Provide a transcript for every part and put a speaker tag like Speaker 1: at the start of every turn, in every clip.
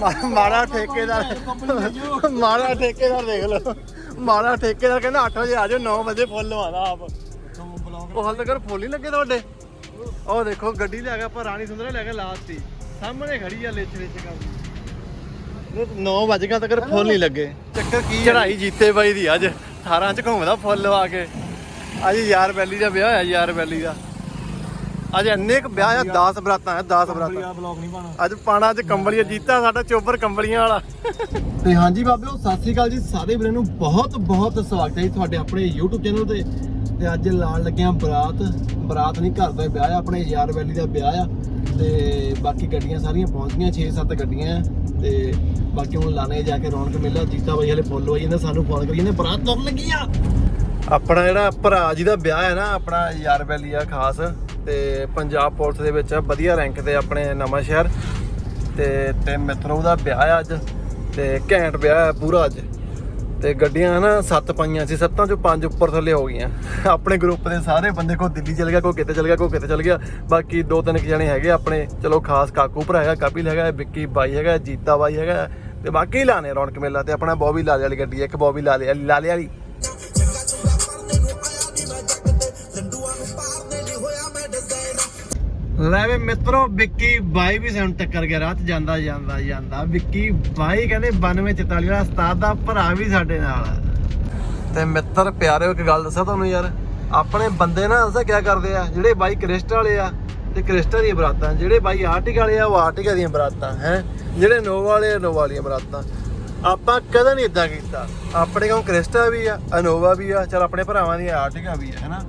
Speaker 1: ਮਾੜਾ ਮਾ- ਮਾੜਾ ਠੇਕੇਦਾਰ ਮਾੜਾ ਠੇਕੇਦਾਰ ਦੇਖ ਲਓ। ਮਾੜਾ ਠੇਕੇਦਾਰ ਕਹਿੰਦਾ 8 ਵਜੇ ਆ ਜਾਓ 9 ਵਜੇ ਫੁੱਲ ਲਵਾਦਾ ਆਪ। ਉਹ ਹਾਲ ਤੱਕ ਫੁੱਲ ਹੀ ਲੱਗੇ ਤੁਹਾਡੇ। ਉਹ ਦੇਖੋ, ਗੱਡੀ ਲੈ ਗਿਆ ਪਰ ਰਾਣੀ ਸੁੰਦਰਾ ਲੈ ਕੇ ਲਾਤੀ ਸਾਹਮਣੇ ਖੜੀ ਆ ਲਿਚ ਲਿਚ ਕਰਦੀ 9 ਵਜ ਗਿਆ ਤੱਕ ਫੁੱਲ ਨਹੀਂ ਲੱਗੇ। ਚੱਕਰ ਕੀ ਚੜਾਈ ਜੀਤੇ ਬਾਈ ਦੀ ਅੱਜ। 18 ਚ ਘੁੰਮਦਾ ਫੁੱਲ ਲਵਾ ਕੇ। ਅੱਜ ਯਾਰ ਬੈਲੀ ਦਾ ਵਿਆਹ ਹੋਇਆ, ਯਾਰ ਬੈਲੀ ਦਾ। ਅੱਜ ਇੰਨੇ ਕ ਵਿਆਹ ਆ 10 ਬਰਾਤਾਂ ਹੈ 10 ਬਰਾਤਾਂ।
Speaker 2: ਬਲੌਗ ਨਹੀਂ ਪਾਣਾ
Speaker 1: ਅੱਜ ਪਾਣਾ ਅੱਜ ਕੰਬਲੀਆ ਜੀਤਾ ਸਾਡਾ ਚੋਬਰ ਕੰਬਲੀਆਂ ਵਾਲਾ। ਤੇ ਹਾਂਜੀ ਬਾਬਿਓ ਸਤਿ ਸ੍ਰੀ ਅਕਾਲ ਜੀ ਸਾਰੇ ਵੀਰਾਂ ਨੂੰ। ਬਹੁਤ ਬਹੁਤ ਸਵਾਗਤ ਹੈ ਜੀ ਤੁਹਾਡੇ ਆਪਣੇ YouTube ਚੈਨਲ ਤੇ। ਤੇ ਅੱਜ ਲਾਣ ਲੱਗੇ ਆ ਬਰਾਤ। ਬਰਾਤ ਨਹੀਂ ਘਰ ਦਾ ਵਿਆਹ ਆ ਆਪਣੇ ਯਾਰ ਵੈਲੀ ਦਾ ਵਿਆਹ ਆ। ਤੇ ਬਾਕੀ ਗੱਡੀਆਂ ਸਾਰੀਆਂ ਪਹੁੰਚ ਗਈਆਂ 6-7 ਗੱਡੀਆਂ। ਆ ਤੇ ਬਾਕੀ ਹੁਣ ਲਾਣੇ ਜਾ ਕੇ ਰੌਣਕ ਮੇਲਾ। ਜੀਤਾ ਬਾਈ ਹਲੇ ਫੁੱਲ ਹੋਈ ਜਾਂਦਾ ਸਾਨੂੰ ਫੋਨ ਕਰੀ ਜਾਂਦੇ ਬਰਾਤ ਤੁਰਨ ਲੱਗੀ ਆ। ਆਪਣਾ ਜਿਹੜਾ ਭਰਾ ਜੀ ਦਾ ਵਿਆਹ ਹੈ ਨਾ ਆਪਣਾ ਯਾਰ ਵੈਲੀ ਆ ਖਾਸ। ਤੇ ਪੰਜਾਬ ਪੁਲਿਸ ਦੇ ਵਿੱਚ ਵਧੀਆ ਰੈਂਕ ਤੇ ਆਪਣੇ ਨਵਾਂ ਸ਼ਹਿਰ। ਤੇ ਤੇ ਮਿੱਤਰੋ ਦਾ ਵਿਆਹ ਆ ਅੱਜ, ਤੇ ਘੈਂਟ ਵਿਆਹ ਹੈ ਪੂਰਾ ਅੱਜ। ਤੇ ਗੱਡੀਆਂ ਨਾ ਸੱਤ ਪਾਈਆਂ ਸੀ, ਸੱਤਾਂ ਚੋਂ ਪੰਜ ਉੱਪਰ ਥੱਲੇ ਹੋ ਗਈਆਂ। ਆਪਣੇ ਗਰੁੱਪ ਦੇ ਸਾਰੇ ਬੰਦੇ ਕੋ ਦਿੱਲੀ ਚਲ ਗਿਆ ਕੋ ਕਿਤੇ ਚਲ ਗਿਆ ਕੋ ਕਿਤੇ ਚਲ ਗਿਆ। ਬਾਕੀ ਦੋ ਤਿੰਨ ਕੁ ਜਣੇ ਹੈਗੇ ਆਪਣੇ, ਚਲੋ ਖਾਸ ਕਾਕੂ ਭਰਾ ਹੈਗਾ ਕਪਿਲ ਹੈਗਾ, ਵਿੱਕੀ ਬਾਈ ਹੈਗਾ, ਜੀਤਾ ਬਾਈ ਹੈਗਾ, ਤੇ ਬਾਕੀ ਲਾਣੇ ਰੌਣਕ ਮੇਲਾ ਤੇ ਆਪਣਾ ਬੋਬੀ ਲਾਲੇ ਵਾਲੀ ਗੱਡੀ ਇੱਕ ਬੋਬੀ ਲਾਲੇ ਵਾਲੀ ਲਾਲੇ ਵਾਲੀ। ਲੈ ਵੇ ਮਿੱਤਰੋ, ਵਿੱਕੀ ਬਾਈ ਵੀ ਸਾਨੂੰ ਟੱਕਰ ਗਿਆ, ਰਾਤ ਜਾਂਦਾ ਜਾਂਦਾ ਜਾਂਦਾ। ਵਿੱਕੀ ਬਾਈ ਕਹਿੰਦੇ 92 44 ਉਸਤਾਦ ਦਾ ਭਰਾ ਵੀ ਸਾਡੇ ਨਾਲ ਤੇ ਮਿੱਤਰ, ਪਿਆਰਿਓ, ਇੱਕ ਗੱਲ ਦੱਸਾਂ ਤੁਹਾਨੂੰ ਯਾਰ। ਆਪਣੇ ਬੰਦੇ ਨਾ ਅਸਾਂ ਕਿਆ ਕਰਦੇ ਆ, ਜਿਹੜੇ ਬਾਈ ਕ੍ਰਿਸਟ ਵਾਲੇ ਆ ਤੇ ਕ੍ਰਿਸਟ ਦੀਆਂ ਬਰਾਤਾਂ। ਜਿਹੜੇ ਬਾਈ ਆਰਟਿਕ ਵਾਲੇ ਆ, ਉਹ ਆਰਟਿਕਾ ਦੀਆਂ ਬਰਾਤਾਂ, ਹੈ। ਜਿਹੜੇ ਨੋਵਾ ਵਾਲੇ ਆ, ਨੋਵਾ ਵਾਲੀਆਂ ਬਰਾਤਾਂ। ਆਪਾਂ ਕਦੇ ਨਹੀਂ ਇਦਾਂ ਕੀਤਾ। ਆਪਣੇ ਕੋਲ ਕ੍ਰਿਸਟਾ ਵੀ ਆ, ਅਨੋਵਾ ਵੀ ਆ, ਚਲ ਆਪਣੇ ਭਰਾਵਾਂ ਦੀਆਂ ਆਰਟਿਕਾ ਵੀ ਆ, ਹੈਨਾ?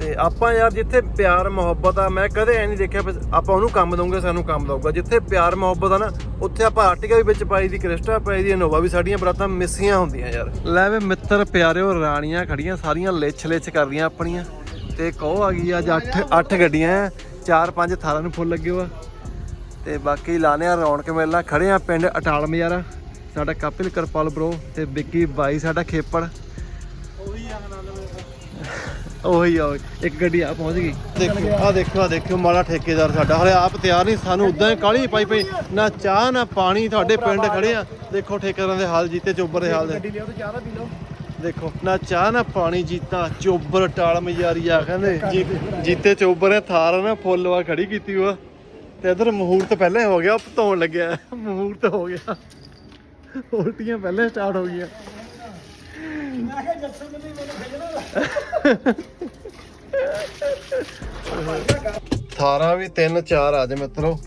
Speaker 1: ਤੇ ਆਪਾਂ ਯਾਰ ਜਿੱਥੇ ਪਿਆਰ ਮੁਹੱਬਤ ਆ ਮੈਂ ਕਦੇ ਐ ਨਹੀਂ ਦੇਖਿਆ ਵੀ ਆਪਾਂ ਉਹਨੂੰ ਕੰਮ ਦਊਂਗੇ ਸਾਨੂੰ ਕੰਮ ਦਊਗਾ। ਜਿੱਥੇ ਪਿਆਰ ਮੁਹੱਬਤ ਆ ਨਾ ਉੱਥੇ ਆਪਾਂ ਆਰਟੀਕਾ ਵੀ ਵਿੱਚ ਪਾਈ ਦੀ ਕ੍ਰਿਸਟਾ ਪਾਈ ਦੀ ਇਨੋਵਾ ਵੀ ਸਾਡੀਆਂ ਬਰਾਤਾਂ ਮਿਸੀਆਂ ਹੁੰਦੀਆਂ ਯਾਰ। ਲੈ ਵੇ ਮਿੱਤਰ ਪਿਆਰਿਓ ਰਾਣੀਆਂ ਖੜੀਆਂ ਸਾਰੀਆਂ ਲਿਛ ਲਿਛ ਕਰਦੀਆਂ ਆਪਣੀਆਂ। ਤੇ ਕਹੋ ਆ ਗਈ ਅੱਜ 8 8 ਗੱਡੀਆਂ ਆ, ਚਾਰ ਪੰਜ ਥਾਰਾਂ ਨੂੰ ਫੁੱਲ ਲੱਗੇ ਵਾ। ਤੇ ਬਾਕੀ ਲਾਣੇ ਆ ਰੌਣਕ ਮੇਲਾ ਖੜੇ ਆ ਪਿੰਡ ਅਟਾਲ ਮਜਾਰਾ ਸਾਡਾ ਕਪਿਲ ਕਰਪਾਲ ਬ్రో ਤੇ ਵਿੱਕੀ ਬਾਈ ਸਾਡਾ ਖੇਪੜ। ਉਹੀ ਆ ਇੱਕ ਗੱਡੀ ਆ ਪਹੁੰਚ ਗਈ। ਦੇਖੋ ਆ ਦੇਖੋ ਆ ਦੇਖੋ ਮਾੜਾ ਠੇਕੇਦਾਰ ਸਾਡਾ। ਹਲੇ ਆਪ ਤਿਆਰ ਨਹੀਂ ਸਾਨੂੰ ਉਦਾਂ ਹੀ ਕਾਲੀ ਪਾਈ ਪਈ। ਨਾ ਚਾਹ ਨਾ ਪਾਣੀ ਤੁਹਾਡੇ ਪਿੰਡ ਖੜੇ ਆ। ਦੇਖੋ ਠੇਕੇਦਾਰਾਂ ਦੇ ਹਾਲ ਜੀਤੇ ਚੋਬਰ ਦੇ ਹਾਲ ਦੇ।
Speaker 2: ਗੱਡੀ ਲਿਓ ਤੇ ਚਾਹ ਦਾ ਪੀ ਲਓ।
Speaker 1: ਦੇਖੋ ਨਾ ਚਾਹ ਨਾ ਪਾਣੀ ਜੀਤਾ ਚੋਬਰ ਟਾਲ ਮਜਾਰੀ ਆ ਕਹਿੰਦੇ। ਜੀ- ਜੀਤੇ ਚੋਬਰ ਨੇ ਥਾਰ ਨਾ ਫੁੱਲਵਾ ਖੜੀ ਕੀਤੀ ਵਾ। ਤੇ ਇਧਰ ਮਹੂਰਤ ਪਹਿਲੇ ਹੋ ਗਿਆ ਧੋਣ ਲੱਗਿਆ। ਮਹੂਰਤ ਹੋ ਗਿਆ। ਉਲਟੀਆਂ ਪਹਿਲੇ ਸਟਾਰਟ ਹੋ ਗਈਆਂ।
Speaker 2: ਮੈਂ ਕਿਹਾ ਜੱਸਨ ਮੈਨੂੰ ਮੈਨੂੰ
Speaker 1: ਥਾਰਾਂ ਵੀ 3 4 ਆ ਜੇ ਮਿੱਤਰੋ।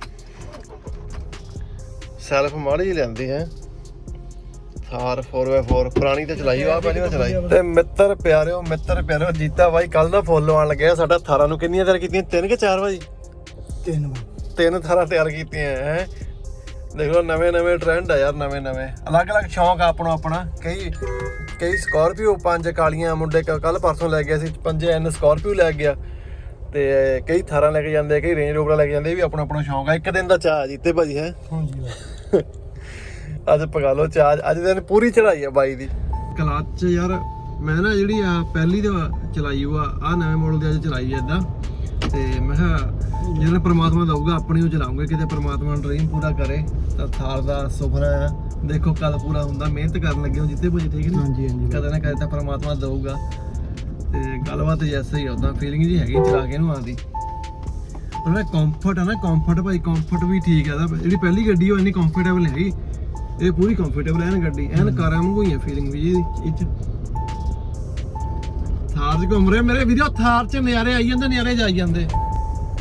Speaker 1: ਸੈਲਫ ਮਾੜੀ ਹੀ ਲੈਂਦੀ ਹੈ। ਥਾਰ 4x4 ਪੁਰਾਣੀ ਤੇ ਚਲਾਈ ਆ ਪਹਿਲੀ ਵਾਰ ਚਲਾਈ। ਤੇ ਮਿੱਤਰ ਪਿਆਰਿਓ ਮਿੱਤਰ ਪਿਆਰਿਓ ਜੀਤਾ ਬਾਈ ਕੱਲ ਦਾ ਫੁੱਲ ਆਉਣ ਲੱਗਿਆ ਸਾਡਾ ਥਾਰਾਂ ਨੂੰ ਕਿੰਨੀਆਂ ਤਿਆਰ ਕੀਤੀਆਂ? ਤਿੰਨ ਕਿ ਚਾਰ ਭਾਜੀ
Speaker 2: ਤਿੰਨ
Speaker 1: ਤਿੰਨ ਥਾਰਾਂ ਤਿਆਰ ਕੀਤੀਆਂ ਹੈ। ਦੇਖ ਲਓ ਨਵੇਂ ਨਵੇਂ ਟ੍ਰੈਂਡ ਆ ਯਾਰ ਨਵੇਂ ਨਵੇਂ। ਅਲੱਗ-ਅਲੱਗ ਸ਼ੌਂਕ ਆ ਆਪਣਾ ਆਪਣਾ। ਕਈ ਕਈ ਸਕਾਰਪੀਓ ਪੰਜ ਕਾਲੀਆਂ ਮੁੰਡੇ ਕੱਲ ਪਰਸੋਂ ਲੈ ਗਿਆ ਸੀ ਪੰਜੇ ਐਨ ਸਕਾਰਪੀਓ ਲੈ ਗਿਆ। ਤੇ ਕਈ ਥਾਰਾਂ ਲੈ ਕੇ ਜਾਂਦੇ ਕਈ ਰੇਂਜ ਰੋਵਰ ਲੈ ਕੇ ਜਾਂਦੇ ਵੀ ਆਪਣਾ ਆਪਣਾ ਸ਼ੌਂਕ ਆ। ਇੱਕ ਦਿਨ ਦਾ ਚਾਹ ਜੀਤੇ ਭਾਜੀ ਹੈ?
Speaker 2: ਹਾਂਜੀ
Speaker 1: ਅੱਜ ਪਗਾ ਲਓ ਚਾਹ ਅੱਜ ਦਿਨ ਪੂਰੀ ਚੜਾਈ ਆ ਬਾਈ ਦੀ। ਕਲੱਚ ਯਾਰ ਮੈਂ ਨਾ ਜਿਹੜੀ ਆ ਪਹਿਲੀ ਦਾ ਚਲਾਈ ਉਹ ਆ ਨਵੇਂ ਮਾਡਲ ਦੀ ਅੱਜ ਚਲਾਈ ਐ ਇਦਾਂ ਤੇ ਮੈਂ ਕਿਹਾ ਜਿਹੜਾ ਪ੍ਰਮਾਤਮਾ ਦਊਗਾ ਆਪਣੀ ਉਹ ਚਲਾਉਂਗੇ ਕਿਤੇ ਪ੍ਰਮਾਤਮਾ ਡ੍ਰੀਮ ਪੂਰਾ ਕਰੇ ਤਾਂ ਥਾਰ ਦਾ ਸੁਪਨਾ ਆ ਦੇਖੋ ਕਦ ਪੂਰਾ ਹੁੰਦਾ ਮਿਹਨਤ ਕਰਨ ਲੱਗੇ ਹੋ ਜਿੱਤੇ ਭਾਜੀ ਠੀਕ ਨਹੀਂ
Speaker 2: ਹਾਂਜੀ ਹਾਂਜੀ
Speaker 1: ਕਦੇ ਨਾ ਕਦੇ ਤਾਂ ਪ੍ਰਮਾਤਮਾ ਦਊਗਾ। ਤੇ ਗੱਲਬਾਤ ਜੈਸੇ ਹੀ ਉਦਾਂ ਫੀਲਿੰਗ ਜੀ ਹੈਗੀ ਚਲਾ ਕੇ ਇਹਨੂੰ ਆਉਂਦੀ ਉਹਦਾ ਕੰਫਰਟ ਹੈ ਨਾ ਕੰਫਰਟ ਭਾਈ ਕੰਫਰਟ ਵੀ ਠੀਕ ਹੈ ਦਾ ਜਿਹੜੀ ਪਹਿਲੀ ਗੱਡੀ ਉਹ ਇੰਨੀ ਕੰਫਰਟੇਬਲ ਹੈਗੀ। ਇਹ ਪੂਰੀ ਕੰਫਰਟੇਬਲ ਹੈ ਨਾ ਗੱਡੀ ਐਨ ਕਾਰਾਂ ਵਾਂਗੂ ਹੀ ਹੈ ਫੀਲਿੰਗ ਵੀ ਜੀ ਇਹ ਚ ਥਾਰ ਚ ਘੁੰਮ ਰਿਹਾ ਮੇਰੇ ਵੀਰੋ ਥਾਰ ਚ ਨਜ਼ਾਰੇ ਆਈ ਜਾਂਦੇ ਨਜ਼ਾਰੇ ਜਾਈ ਜਾਂਦੇ।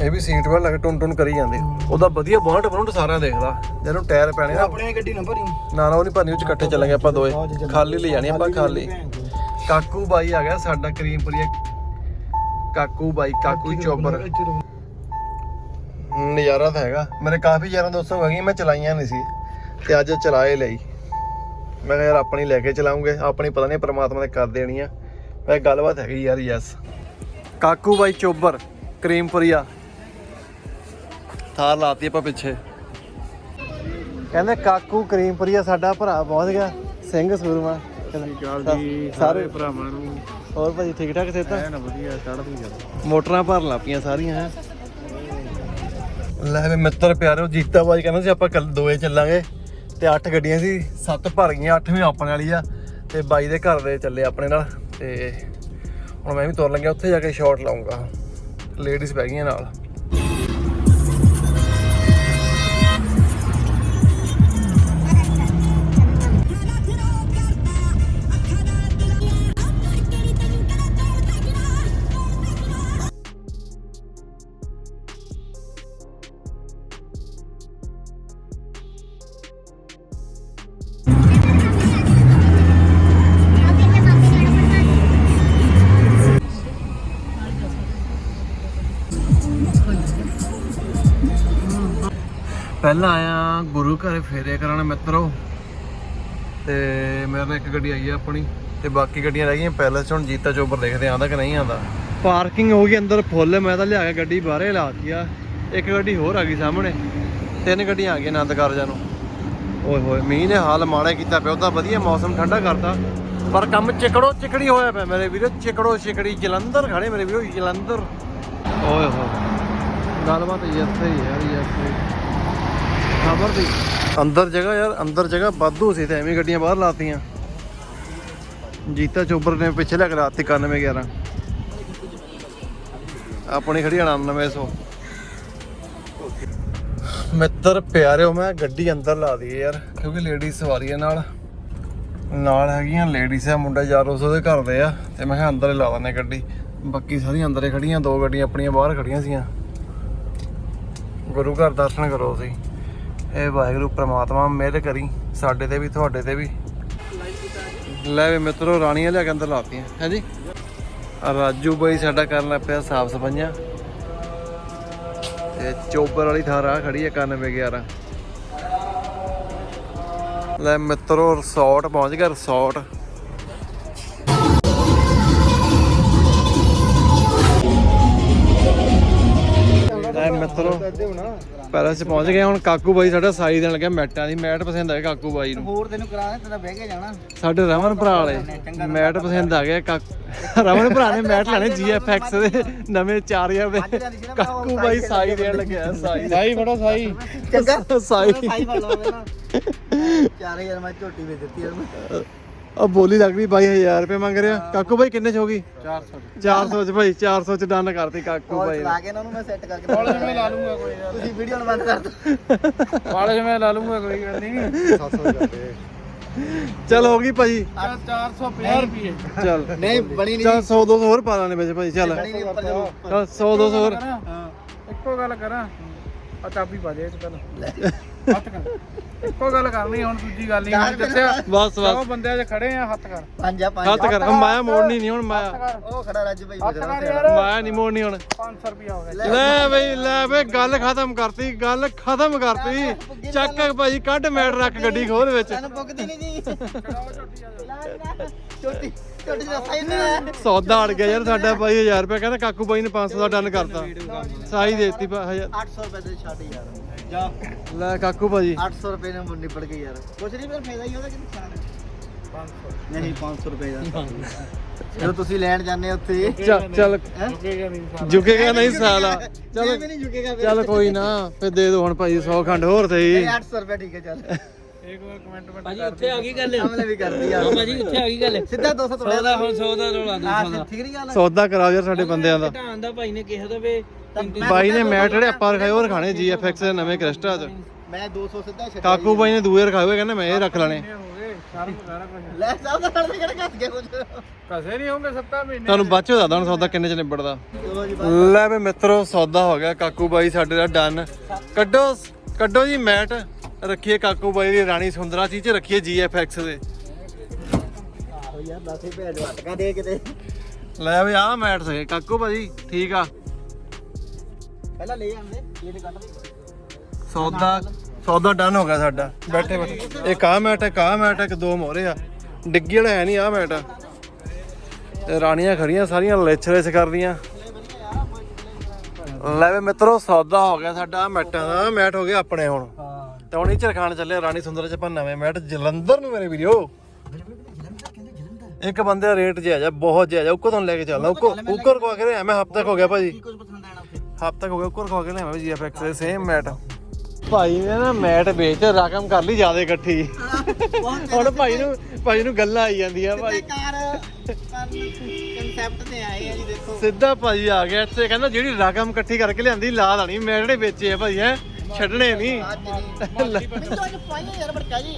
Speaker 1: ਇਹ ਵੀ ਸੀਟ ਵੱਲ ਲੱਗ ਟੁੰਨ ਟੁੰਨ ਕਰੀ ਜਾਂਦੇ। ਉਹਦਾ ਵਧੀਆ ਬੌਂਟ ਬੌਂਟ ਸਾਰਾ ਦੇਖਦਾ। ਜਦੋਂ ਟਾਇਰ ਪੈਣੇ ਨਾ
Speaker 2: ਆਪਣੇ ਗੱਡੀ ਨਾ ਭਰੀ
Speaker 1: ਨਾ ਨਾ ਉਹ ਨਹੀਂ ਭਰਨੀ ਉਹ ਚ ਇਕੱਠੇ ਚੱਲਾਂਗੇ ਆਪਾਂ ਦੋਏ ਖਾਲੀ ਲੈ ਜਾਣੀ ਆਪਾਂ ਖਾਲੀ। ਕਾਕੂ ਬਾਈ ਆ ਗਿਆ ਸਾਡਾ ਕਰੀਮਪੁਰੀਆ ਕਾਕੂ ਬਾਈ ਕਾਕੂ ਚੋਬਰ। ਨਜ਼ਾਰਾ ਤਾਂ ਹੈਗਾ। ਮੇਰੇ ਕਾਫੀ ਯਾਰਾਂ ਦੋਸਤਾਂ ਹੈਗੀਆਂ ਮੈਂ ਚਲਾਈਆਂ ਨਹੀਂ ਸੀ। ਤੇ ਅੱਜ ਚਲਾਏ ਲਈ। ਮੈਂ ਕਿਹਾ ਯਾਰ ਆਪਣੀ ਲੈ ਕੇ ਚਲਾਉਂਗੇ। ਆਪਣੀ ਪਤਾ ਨਹੀਂ ਪ੍ਰਮਾਤਮਾ ਨੇ ਕਰ ਦੇਣੀ ਆ। ਮੈਂ ਗੱਲਬਾਤ ਹੈਗੀ ਯਾਰ ਯੈਸ। ਕਾਕੂ ਬਾਈ ਚੋਬਰ ਕਰੀਮਪੁਰੀਆ। ਥਾਰ ਲਾਤੀ ਆਪਾਂ ਪਿੱਛੇ। ਕਹਿੰਦੇ ਕਾਕੂ ਕਰੀਮਪੁਰੀਆ ਸਾਡਾ ਭਰਾ ਪਹੁੰਚ ਗਿਆ ਸਿੰਘ ਸੂਰਮਾ। ਸਾਰੇ
Speaker 2: ਭਰਾਵਾਂ ਨੂੰ।
Speaker 1: ਹੋਰ ਭਾਜੀ ਠੀਕ ਠਾਕ ਸੇ ਤਾਂ
Speaker 2: ਐਨ ਵਧੀਆ ਚੜ੍ਹਦੀ ਗੱਲ
Speaker 1: ਮੋਟਰਾਂ ਭਰਨ ਲੱਗ ਪਈਆਂ ਸਾਰੀਆਂ ਹੈ। ਲੈ ਵੀ ਮਿੱਤਰ ਪਿਆਰਿਓ ਜੀਤਾ ਬਾਈ ਕਹਿੰਦਾ ਸੀ ਆਪਾਂ ਕੱਲ ਦੋਏ ਚੱਲਾਂਗੇ ਤੇ 8 ਗੱਡੀਆਂ ਸੀ 7 ਭਰ ਗਈਆਂ 8ਵੀਂ ਆਪਣੇ ਵਾਲੀ ਆ ਤੇ ਬਾਈ ਦੇ ਘਰ ਦੇ ਚੱਲੇ ਆਪਣੇ ਨਾਲ। ਤੇ ਹੁਣ ਮੈਂ ਵੀ ਤੁਰ ਲੱਗਿਆ, ਉੱਥੇ ਜਾ ਕੇ ਸ਼ਾਟ ਲਾਉਂਗਾ। ਲੇਡੀਜ਼ ਬਹਿ ਗਈਆਂ ਨਾਲ। ਪਹਿਲਾਂ ਆਇਆ, ਗੁਰੂ ਘਰ ਫੇਰੇ ਕਰਾਉਣ ਮਿੱਤਰੋ। ਤੇ ਮੇਰੇ ਨਾਲ ਇੱਕ ਗੱਡੀ ਆਈ ਆ ਆਪਣੀ, ਤੇ ਬਾਕੀ ਗੱਡੀਆਂ ਰਹਿ ਗਈਆਂ ਪੈਲਸ 'ਚ, ਹੁਣ ਜੀਤਾ ਚੋਬਰ ਦੇਖਦੇ ਆਂਦਾ ਕਿ ਨਹੀਂ ਆਂਦਾ। ਪਾਰਕਿੰਗ ਹੋ ਗਈ ਅੰਦਰ ਫੁੱਲ, ਮੈਂ ਤਾਂ ਲਿਆ ਕੇ ਗੱਡੀ ਬਾਹਰੇ ਲਾਤੀ ਆ। ਇੱਕ ਗੱਡੀ ਹੋਰ ਆ ਗਈ ਸਾਹਮਣੇ, ਤਿੰਨ ਗੱਡੀਆਂ ਆ ਗਈਆਂ ਆਨੰਦ ਕਾਰਜਾਂ ਨੂੰ। ਓਏ ਹੋਏ, ਮੀਂਹ ਨੇ ਹਾਲ ਮਾੜਾ ਕੀਤਾ ਪਿਆ ਉਹਦਾ ਵਧੀਆ ਮੌਸਮ ਠੰਡਾ ਕਰਤਾ। ਪਰ ਕੰਮ ਚਿਕੜੋ ਚਿਕੜੀ ਹੋਇਆ ਪਿਆ ਮੇਰੇ ਵੀਰੋ, ਚਿਕੜੋ ਚਿਕੜੀ, ਜਲੰਧਰ ਖੜੇ ਮੇਰੇ ਵੀਰੋ, ਜਲੰਧਰ। ਓਏ ਹੋਏ, ਗੱਲਬਾਤ ਇੱਥੇ ਹੀ ਹੈ ਇੱਥੇ ਖਬਰ ਦੀ। ਅੰਦਰ ਜਗ੍ਹਾ ਯਾਰ, ਅੰਦਰ ਜਗ੍ਹਾ ਵਾਧੂ ਸੀ ਤੇ ਐਵੇਂ ਗੱਡੀਆਂ ਬਾਹਰ ਲਾਤੀਆਂ। ਜੀਤਾ ਚੋਬਰ ਨੇ ਪਿੱਛੇ ਲੈ ਕੇ ਲਾਤੀ 91 11 ਆਪਣੀ ਖੜੀ 9900 ਮਿੱਤਰ, ਪਿਆਰਿਓ, ਮੈਂ ਗੱਡੀ ਅੰਦਰ ਲਾ ਦਈ ਯਾਰ, ਕਿਉਂਕਿ ਲੇਡੀਜ਼ ਸਵਾਰੀ ਆ ਨਾਲ। ਨਾਲ ਹੈਗੀਆਂ ਲੇਡੀਜ਼ ਆ, ਮੁੰਡਾ ਯਾਰ ਉਸ ਉਹਦੇ ਘਰ ਦੇ ਆ, ਤੇ ਮੈਂ ਕਿਹਾ ਅੰਦਰ ਹੀ ਲਾ ਦਿੰਦੇ ਗੱਡੀ। ਬਾਕੀ ਸਾਰੀਆਂ ਅੰਦਰੇ ਖੜੀਆਂ, ਦੋ ਗੱਡੀਆਂ ਆਪਣੀਆਂ ਬਾਹਰ ਖੜੀਆਂ ਸੀਆਂ। ਗੁਰੂ ਘਰ ਦਰਸ਼ਨ ਕਰੋ ਤੁਸੀਂ। ਇਹ ਵਾਹਿਗੁਰੂ, ਪ੍ਰਮਾਤਮਾ ਮਿਹਰ ਕਰੀ, ਸਾਡੇ ਤੇ ਵੀ, ਤੁਹਾਡੇ ਤੇ ਵੀ। ਲੈ ਵੀ ਮਿੱਤਰੋ, ਰਾਣੀਆਂ ਲਿਆ ਕੇ ਅੰਦਰ ਲਾਤੀਆਂ, ਹੈ ਰਾਜੂ ਬਾਈ ਸਾਡਾ ਕਰਨ ਲੱਗ ਪਿਆ ਸਾਫ਼ ਸਫਾਈਆਂ। ਤੇ ਚੋਬਰ ਵਾਲੀ ਥਾਰ ਆ ਖੜੀ ਹੈ 91 11 ਲੈ ਮਿੱਤਰੋ, ਰਿਸੋਰਟ ਪਹੁੰਚ ਗਿਆ, ਰਿਸੋਰਟ। ਪੈਲਸ ਚ ਪਹੁੰਚ ਗਏ ਹੁਣ ਕਾਕੂ ਬਾਈ ਸਾਡਾ ਸਾਈ ਦੇਣ ਲੱਗਿਆ ਮੈਟਾਂ ਦੀ ਮੈਟ ਪਸੰਦ ਆਇਆ ਕਾਕੂ ਬਾਈ ਨੂੰ।
Speaker 2: ਹੋਰ ਤੈਨੂੰ ਕਰਾ ਦੇ ਤੇਰਾ ਬਹਿ ਕੇ ਜਾਣਾ।
Speaker 1: ਸਾਡੇ ਰਮਨ ਭਰਾ ਵਾਲੇ ਮੈਟ ਪਸੰਦ ਆ ਗਿਆ ਕਾਕੂ ਰਮਨ ਭਰਾ ਨੇ ਮੈਟ ਲੈਣੇ GFX ਦੇ ਨਵੇਂ 4000 ਦੇ। ਕਾਕੂ ਬਾਈ ਸਾਈ ਦੇਣ ਲੱਗਿਆ। ਸਾਈ। ਸਾਈ ਫੜੋ ਸਾਈ।
Speaker 2: ਚੰਗਾ।
Speaker 1: ਸਾਈ।
Speaker 2: ਸਾਈ ਫੜ ਲਓ 4000 ਮੈਂ ਝੋਟੀ ਵੇਚ ਦਿੱਤੀ ਉਹਨੂੰ।
Speaker 1: ਆ ਬੋਲੀ ਲੱਗ ਰਹੀ ਬਾਈ 1000 ਰੁਪਏ ਮੰਗ ਰਿਹਾ। ਕਾਕੂ ਬਾਈ ਕਿੰਨੇ ਚ ਹੋ ਗਈ?
Speaker 2: 400
Speaker 1: 400 ਚ। ਭਾਈ 400 ਚ ਡਨ ਕਰਤੀ ਕਾਕੂ ਬਾਈ ਨੇ।
Speaker 2: ਚਲਾ ਕੇ ਇਹਨਾਂ ਨੂੰ ਮੈਂ ਸੈੱਟ ਕਰਕੇ ਕਾਲਜ ਮੈਂ ਲਾ ਲੂੰਗਾ ਕੋਈ ਤੁਸੀਂ ਵੀਡੀਓ ਨੂੰ ਬੰਦ ਕਰ ਦਿਓ।
Speaker 3: ਕਾਲਜ ਮੈਂ ਲਾ ਲੂੰਗਾ ਕੋਈ ਗੱਲ ਨਹੀਂ
Speaker 2: 700 ਜਾਂਦੇ
Speaker 1: ਚੱਲ ਹੋ ਗਈ ਭਾਈ।
Speaker 3: 450 ਰੁਪਏ।
Speaker 1: ਚੱਲ।
Speaker 2: ਨਹੀਂ ਬਣੀ ਨਹੀਂ
Speaker 1: ਚੱਲ 100 200 ਹੋਰ ਪਾ ਲਾਣੇ ਵਿੱਚ ਭਾਈ ਚੱਲ।
Speaker 2: ਚਲੋ
Speaker 1: ਚੱਲ 100 200 ਹੋਰ।
Speaker 2: ਹਾਂ।
Speaker 3: ਇੱਕੋ ਗੱਲ ਕਰਾਂ। ਆ ਚਾਬੀ ਪਾ ਦੇ ਚ ਪਹਿਲਾਂ। ਹੱਥ ਕਰ। ਇੱਕੋ ਗੱਲ ਕਰਨੀ ਹੁਣ ਦੂਜੀ ਗੱਲ ਨਹੀਂ ਹੁਣ ਦੱਸਿਆ।
Speaker 1: ਬਸ
Speaker 3: ਸੌ
Speaker 1: ਬਸ
Speaker 3: ਬੰਦਿਆਂ 'ਚ ਖੜੇ ਆ ਹੱਥ ਕਰ।
Speaker 2: ਪੰਜ ਆ ਪੰਜ
Speaker 1: ਹੱਥ ਕਰ ਮਾਇਆ ਮੋੜਨੀ ਨਹੀਂ ਹੁਣ ਮਾਇਆ
Speaker 3: ਕਰ।
Speaker 2: ਉਹ ਖੜਾ ਰਾਜੂ ਭਾਈ
Speaker 3: ਹੱਥ
Speaker 2: ਬੇਚਾਰਾ
Speaker 3: ਕਰ ਯਾਰ।
Speaker 1: ਮਾਇਆ ਨਹੀਂ ਮੋੜਨੀ ਹੁਣ।
Speaker 3: 500 ਰੁਪਏ ਹੋ ਗਿਆ।
Speaker 1: ਲੈ ਬਈ ਲੈ ਬਈ ਗੱਲ ਖਤਮ ਕਰਤੀ ਗੱਲ ਖਤਮ ਕਰਤੀ। ਚੱਕ ਭਾਈ ਕੱਢ ਮੈਟ ਰੱਖ ਗੱਡੀ ਖੋਲ ਵਿੱਚ।
Speaker 2: ਤੈਨੂੰ ਪੁੱਗਦੀ ਨਹੀਂ ਜੀ। ਛੋਟੀ ਛੋਟੀ ਦਾ ਸਾਈਜ਼ ਨਾ।
Speaker 1: ਸੌਦਾ ਅੜ ਗਿਆ ਯਾਰ ਸਾਡਾ ਭਾਈ 1000 ਰੁਪਏ ਕਹਿੰਦਾ ਕਾਕੂ ਬਾਈ ਨੇ 500 ਦਾ ਡਨ ਕਰਤਾ। ਸਾਈ ਦੇਤੀ 1000
Speaker 2: 800 ਰੁਪਏ ਦੇ ਛੱਡ ਯਾਰ। ਜਾ।
Speaker 1: ਲੈ ਕਾਕੂ ਭਾਜੀ।
Speaker 2: 800 ਰੁਪਏ ਨਾਲ ਨਿਪਟ ਗਈ ਯਾਰ। ਕੁਛ ਨਹੀਂ ਫਿਰ ਫਾਇਦਾ ਹੀ ਉਹਦਾ ਕਿ ਨੁਕਸਾਨ ਹੈ 500 ਨਹੀਂ 500 ਰੁਪਏ ਦਾ। ਜਦੋਂ ਤੁਸੀਂ ਲੈਣ ਜਾਂਦੇ ਹੋ ਉੱਥੇ।
Speaker 1: ਚੱਲ ਚੱਲ?
Speaker 3: ਝੁਕੇਗਾ ਨਹੀਂ ਸਾਲਾ।
Speaker 1: ਝੁਕੇਗਾ ਨਹੀਂ ਸਾਲਾ। ਚੱਲ
Speaker 2: ਵੀ ਨਹੀਂ ਝੁਕੇਗਾ ਫਿਰ।
Speaker 1: ਚੱਲ ਕੋਈ ਨਾ ਫੇ ਦੇ ਦੋ ਹੁਣ ਭਾਈ 100 ਖੰਡ ਹੋਰ ਸਹੀ
Speaker 2: ਨਹੀਂ, 800 ਰੁਪਏ ਠੀਕ ਹੈ ਚੱਲ।
Speaker 3: ਇੱਕ ਵਾਰ ਕਮੈਂਟ ਵਿੱਚ
Speaker 4: ਭਾਜੀ ਉੱਥੇ ਆ ਗਈ ਗੱਲ।
Speaker 2: ਹਮਲੇ ਵੀ ਕਰਦੀ ਆ।
Speaker 4: ਭਾਜੀ ਉੱਥੇ ਆ ਗਈ ਗੱਲ।
Speaker 2: ਸਿੱਧਾ 200 ਤੋੜਿਆ।
Speaker 4: ਸੌਦਾ ਹੁਣ 100 ਦਾ ਰੋਲਾ
Speaker 2: ਹਾਂ
Speaker 4: 200 ਦਾ
Speaker 1: ਸੌਦਾ ਕਰਾਓ ਯਾਰ ਸਾਡੇ ਬੰਦਿਆਂ ਦਾ।
Speaker 4: ਘਟਾਉਣ ਦਾ ਭਾਈ ਨੇ ਕਿਹਾ ਤਾਂ ਵੇ
Speaker 1: ਬਾਈ ਨੇ ਮੈਟ ਜਿਹੜੇ ਆਪਾਂ ਰਖਾਏ ਉਹ ਰਖਾਣੇ GFX ਦੇ ਨਵੇਂ ਕ੍ਰਿਸਟਾ ਚ।
Speaker 2: ਮੈਂ 200 ਸਿੱਧਾ ਛੱਡਿਆ
Speaker 1: ਕਾਕੂ ਬਾਈ ਨੇ ਦੂਏ ਰਖਾਏ ਹੋਏ ਕਹਿੰਦਾ ਮੈਂ ਇਹ ਰੱਖ ਲੈਣੇ।
Speaker 3: ਹੋ ਗਏ ਸ਼ਰਮ ਸਾਰਾ ਕੁਝ।
Speaker 2: ਲੈ ਸਾਹਿਬ ਦਾ ਨਾਲ ਕਿਹੜਾ ਕੱਸ ਗਿਆ ਕੁਝ?
Speaker 3: ਕਸੇ ਨਹੀਂ ਹੋਣਗੇ 7 ਮਹੀਨੇ।
Speaker 1: ਤੁਹਾਨੂੰ ਬਾਅਦ ਚੋਂ ਦੱਸਦਾ ਹੁਣ ਸੌਦਾ ਕਿੰਨੇ ਚ ਨਿਬੜਦਾ।
Speaker 2: ਚਲੋ ਜੀ
Speaker 1: ਲੈ ਵੇ ਮਿੱਤਰੋ ਸੌਦਾ ਹੋ ਗਿਆ ਕਾਕੂ ਬਾਈ ਸਾਡੇ ਦਾ ਡਨ। ਕੱਢੋ ਕੱਢੋ ਜੀ ਮੈਟ ਰੱਖੀਏ ਕਾਕੂ ਬਾਈ ਦੀ ਰਾਣੀ ਸੁੰਦਰਾ ਚੀਜ਼ ਚ ਰੱਖੀਏ GFX ਦੇ।
Speaker 2: ਆਹੋ ਯਾਰ 10 ਰੁਪਏ ਦਾ ਟਕਾ ਦੇ ਕਿਤੇ।
Speaker 1: ਲੈ ਵੀ ਆਹ ਮੈਟ ਸੇ ਕਾਕੂ ਭਾਜੀ ਠੀਕ ਆ।
Speaker 2: ਪਹਿਲਾਂ ਲੈ ਕੱਢ
Speaker 1: ਸੌਦਾ ਸੌਦਾ ਡਨ ਹੋ ਗਿਆ ਸਾਡਾ। ਬੈਠੇ ਬੈਠੇ। ਇੱਕ ਆਹ ਮੈਟ ਇੱਕ ਆਹ ਮੈਟ ਇੱਕ ਦੋ ਮੋਰੇ ਆ। ਡਿੱਗੀ ਵਾਲਾ ਹੈ ਨਹੀਂ ਆਹ ਮੈਟ। ਤੇ ਰਾਣੀਆਂ ਖੜੀਆਂ ਸਾਰੀਆਂ ਲਿਛ ਕਰਦੀਆਂ। ਲੈ ਵੇ ਮਿੱਤਰੋ ਸੌਦਾ ਹੋ ਗਿਆ ਸਾਡਾ ਮੈਟਾਂ ਦਾ। ਮੈਟ ਹੋ ਗਿਆ ਆਪਣੇ ਹੁਣ।
Speaker 2: ਹਾਂ।
Speaker 1: ਤੇ ਹੁਣ ਇਹ ਚ ਰਖਾਣ ਚੱਲੇ ਆ ਰਾਣੀ ਸੁੰਦਰ ਚ ਆਪਾਂ ਨਵੇਂ ਮੈਟ। ਜਲੰਧਰ ਨੂੰ ਮੇਰੇ ਵੀਡੀਓ ਇੱਕ ਬੰਦੇ ਦਾ ਰੇਟ ਜਿਹਾ ਜਾ ਬਹੁਤ ਜਿਹਾ ਜਾ ਉੱਕੋ ਤੁਹਾਨੂੰ ਲੈ ਕੇ ਚੱਲਦਾ ਉੱਕੋ ਉੱਕਰ ਕੋ ਕੇ ਮੈਂ ਹਫਤਾ ਹੋ ਗਿਆ ਭਾਜੀ।
Speaker 2: ਕੁਝ
Speaker 1: ਹਫਤਾ ਤੱਕ ਹੋ ਗਿਆ ਉੱਕਰ ਖਵਾ ਕੇ ਲਿਆਵਾਂ ਜੀਐਫਐਕਸ ਦੇ ਸੇਮ ਮੈਟ ਭਾਈ ਨੇ ਨਾ ਮੈਟ ਵੇਚ ਰਕਮ ਕਰ ਲਈ ਜ਼ਿਆਦਾ ਇਕੱਠੀ। ਹੁਣ ਭਾਈ ਨੂੰ ਭਾਈ ਨੂੰ ਗੱਲਾਂ ਆਈ ਜਾਂਦੀਆਂ ਭਾਈ।
Speaker 2: ਕਾਰ ਕਨਸੈਪਟ ਤੇ ਆਏ ਆ ਜੀ ਦੇਖੋ।
Speaker 1: ਸਿੱਧਾ ਭਾਈ ਆ ਗਿਆ ਇੱਥੇ ਕਹਿੰਦਾ ਜਿਹੜੀ ਰਕਮ ਇਕੱਠੀ ਕਰਕੇ ਲਿਆਂਦੀ ਲਾ ਲਾਣੀ ਮੈਂ ਜਿਹੜੇ ਵੇਚੇ ਆ ਭਾਈ ਹੈ। ਛੱਡਣੇ ਨਹੀਂ।
Speaker 2: ਯਾਰ ਬੜਕਾ ਜੇ।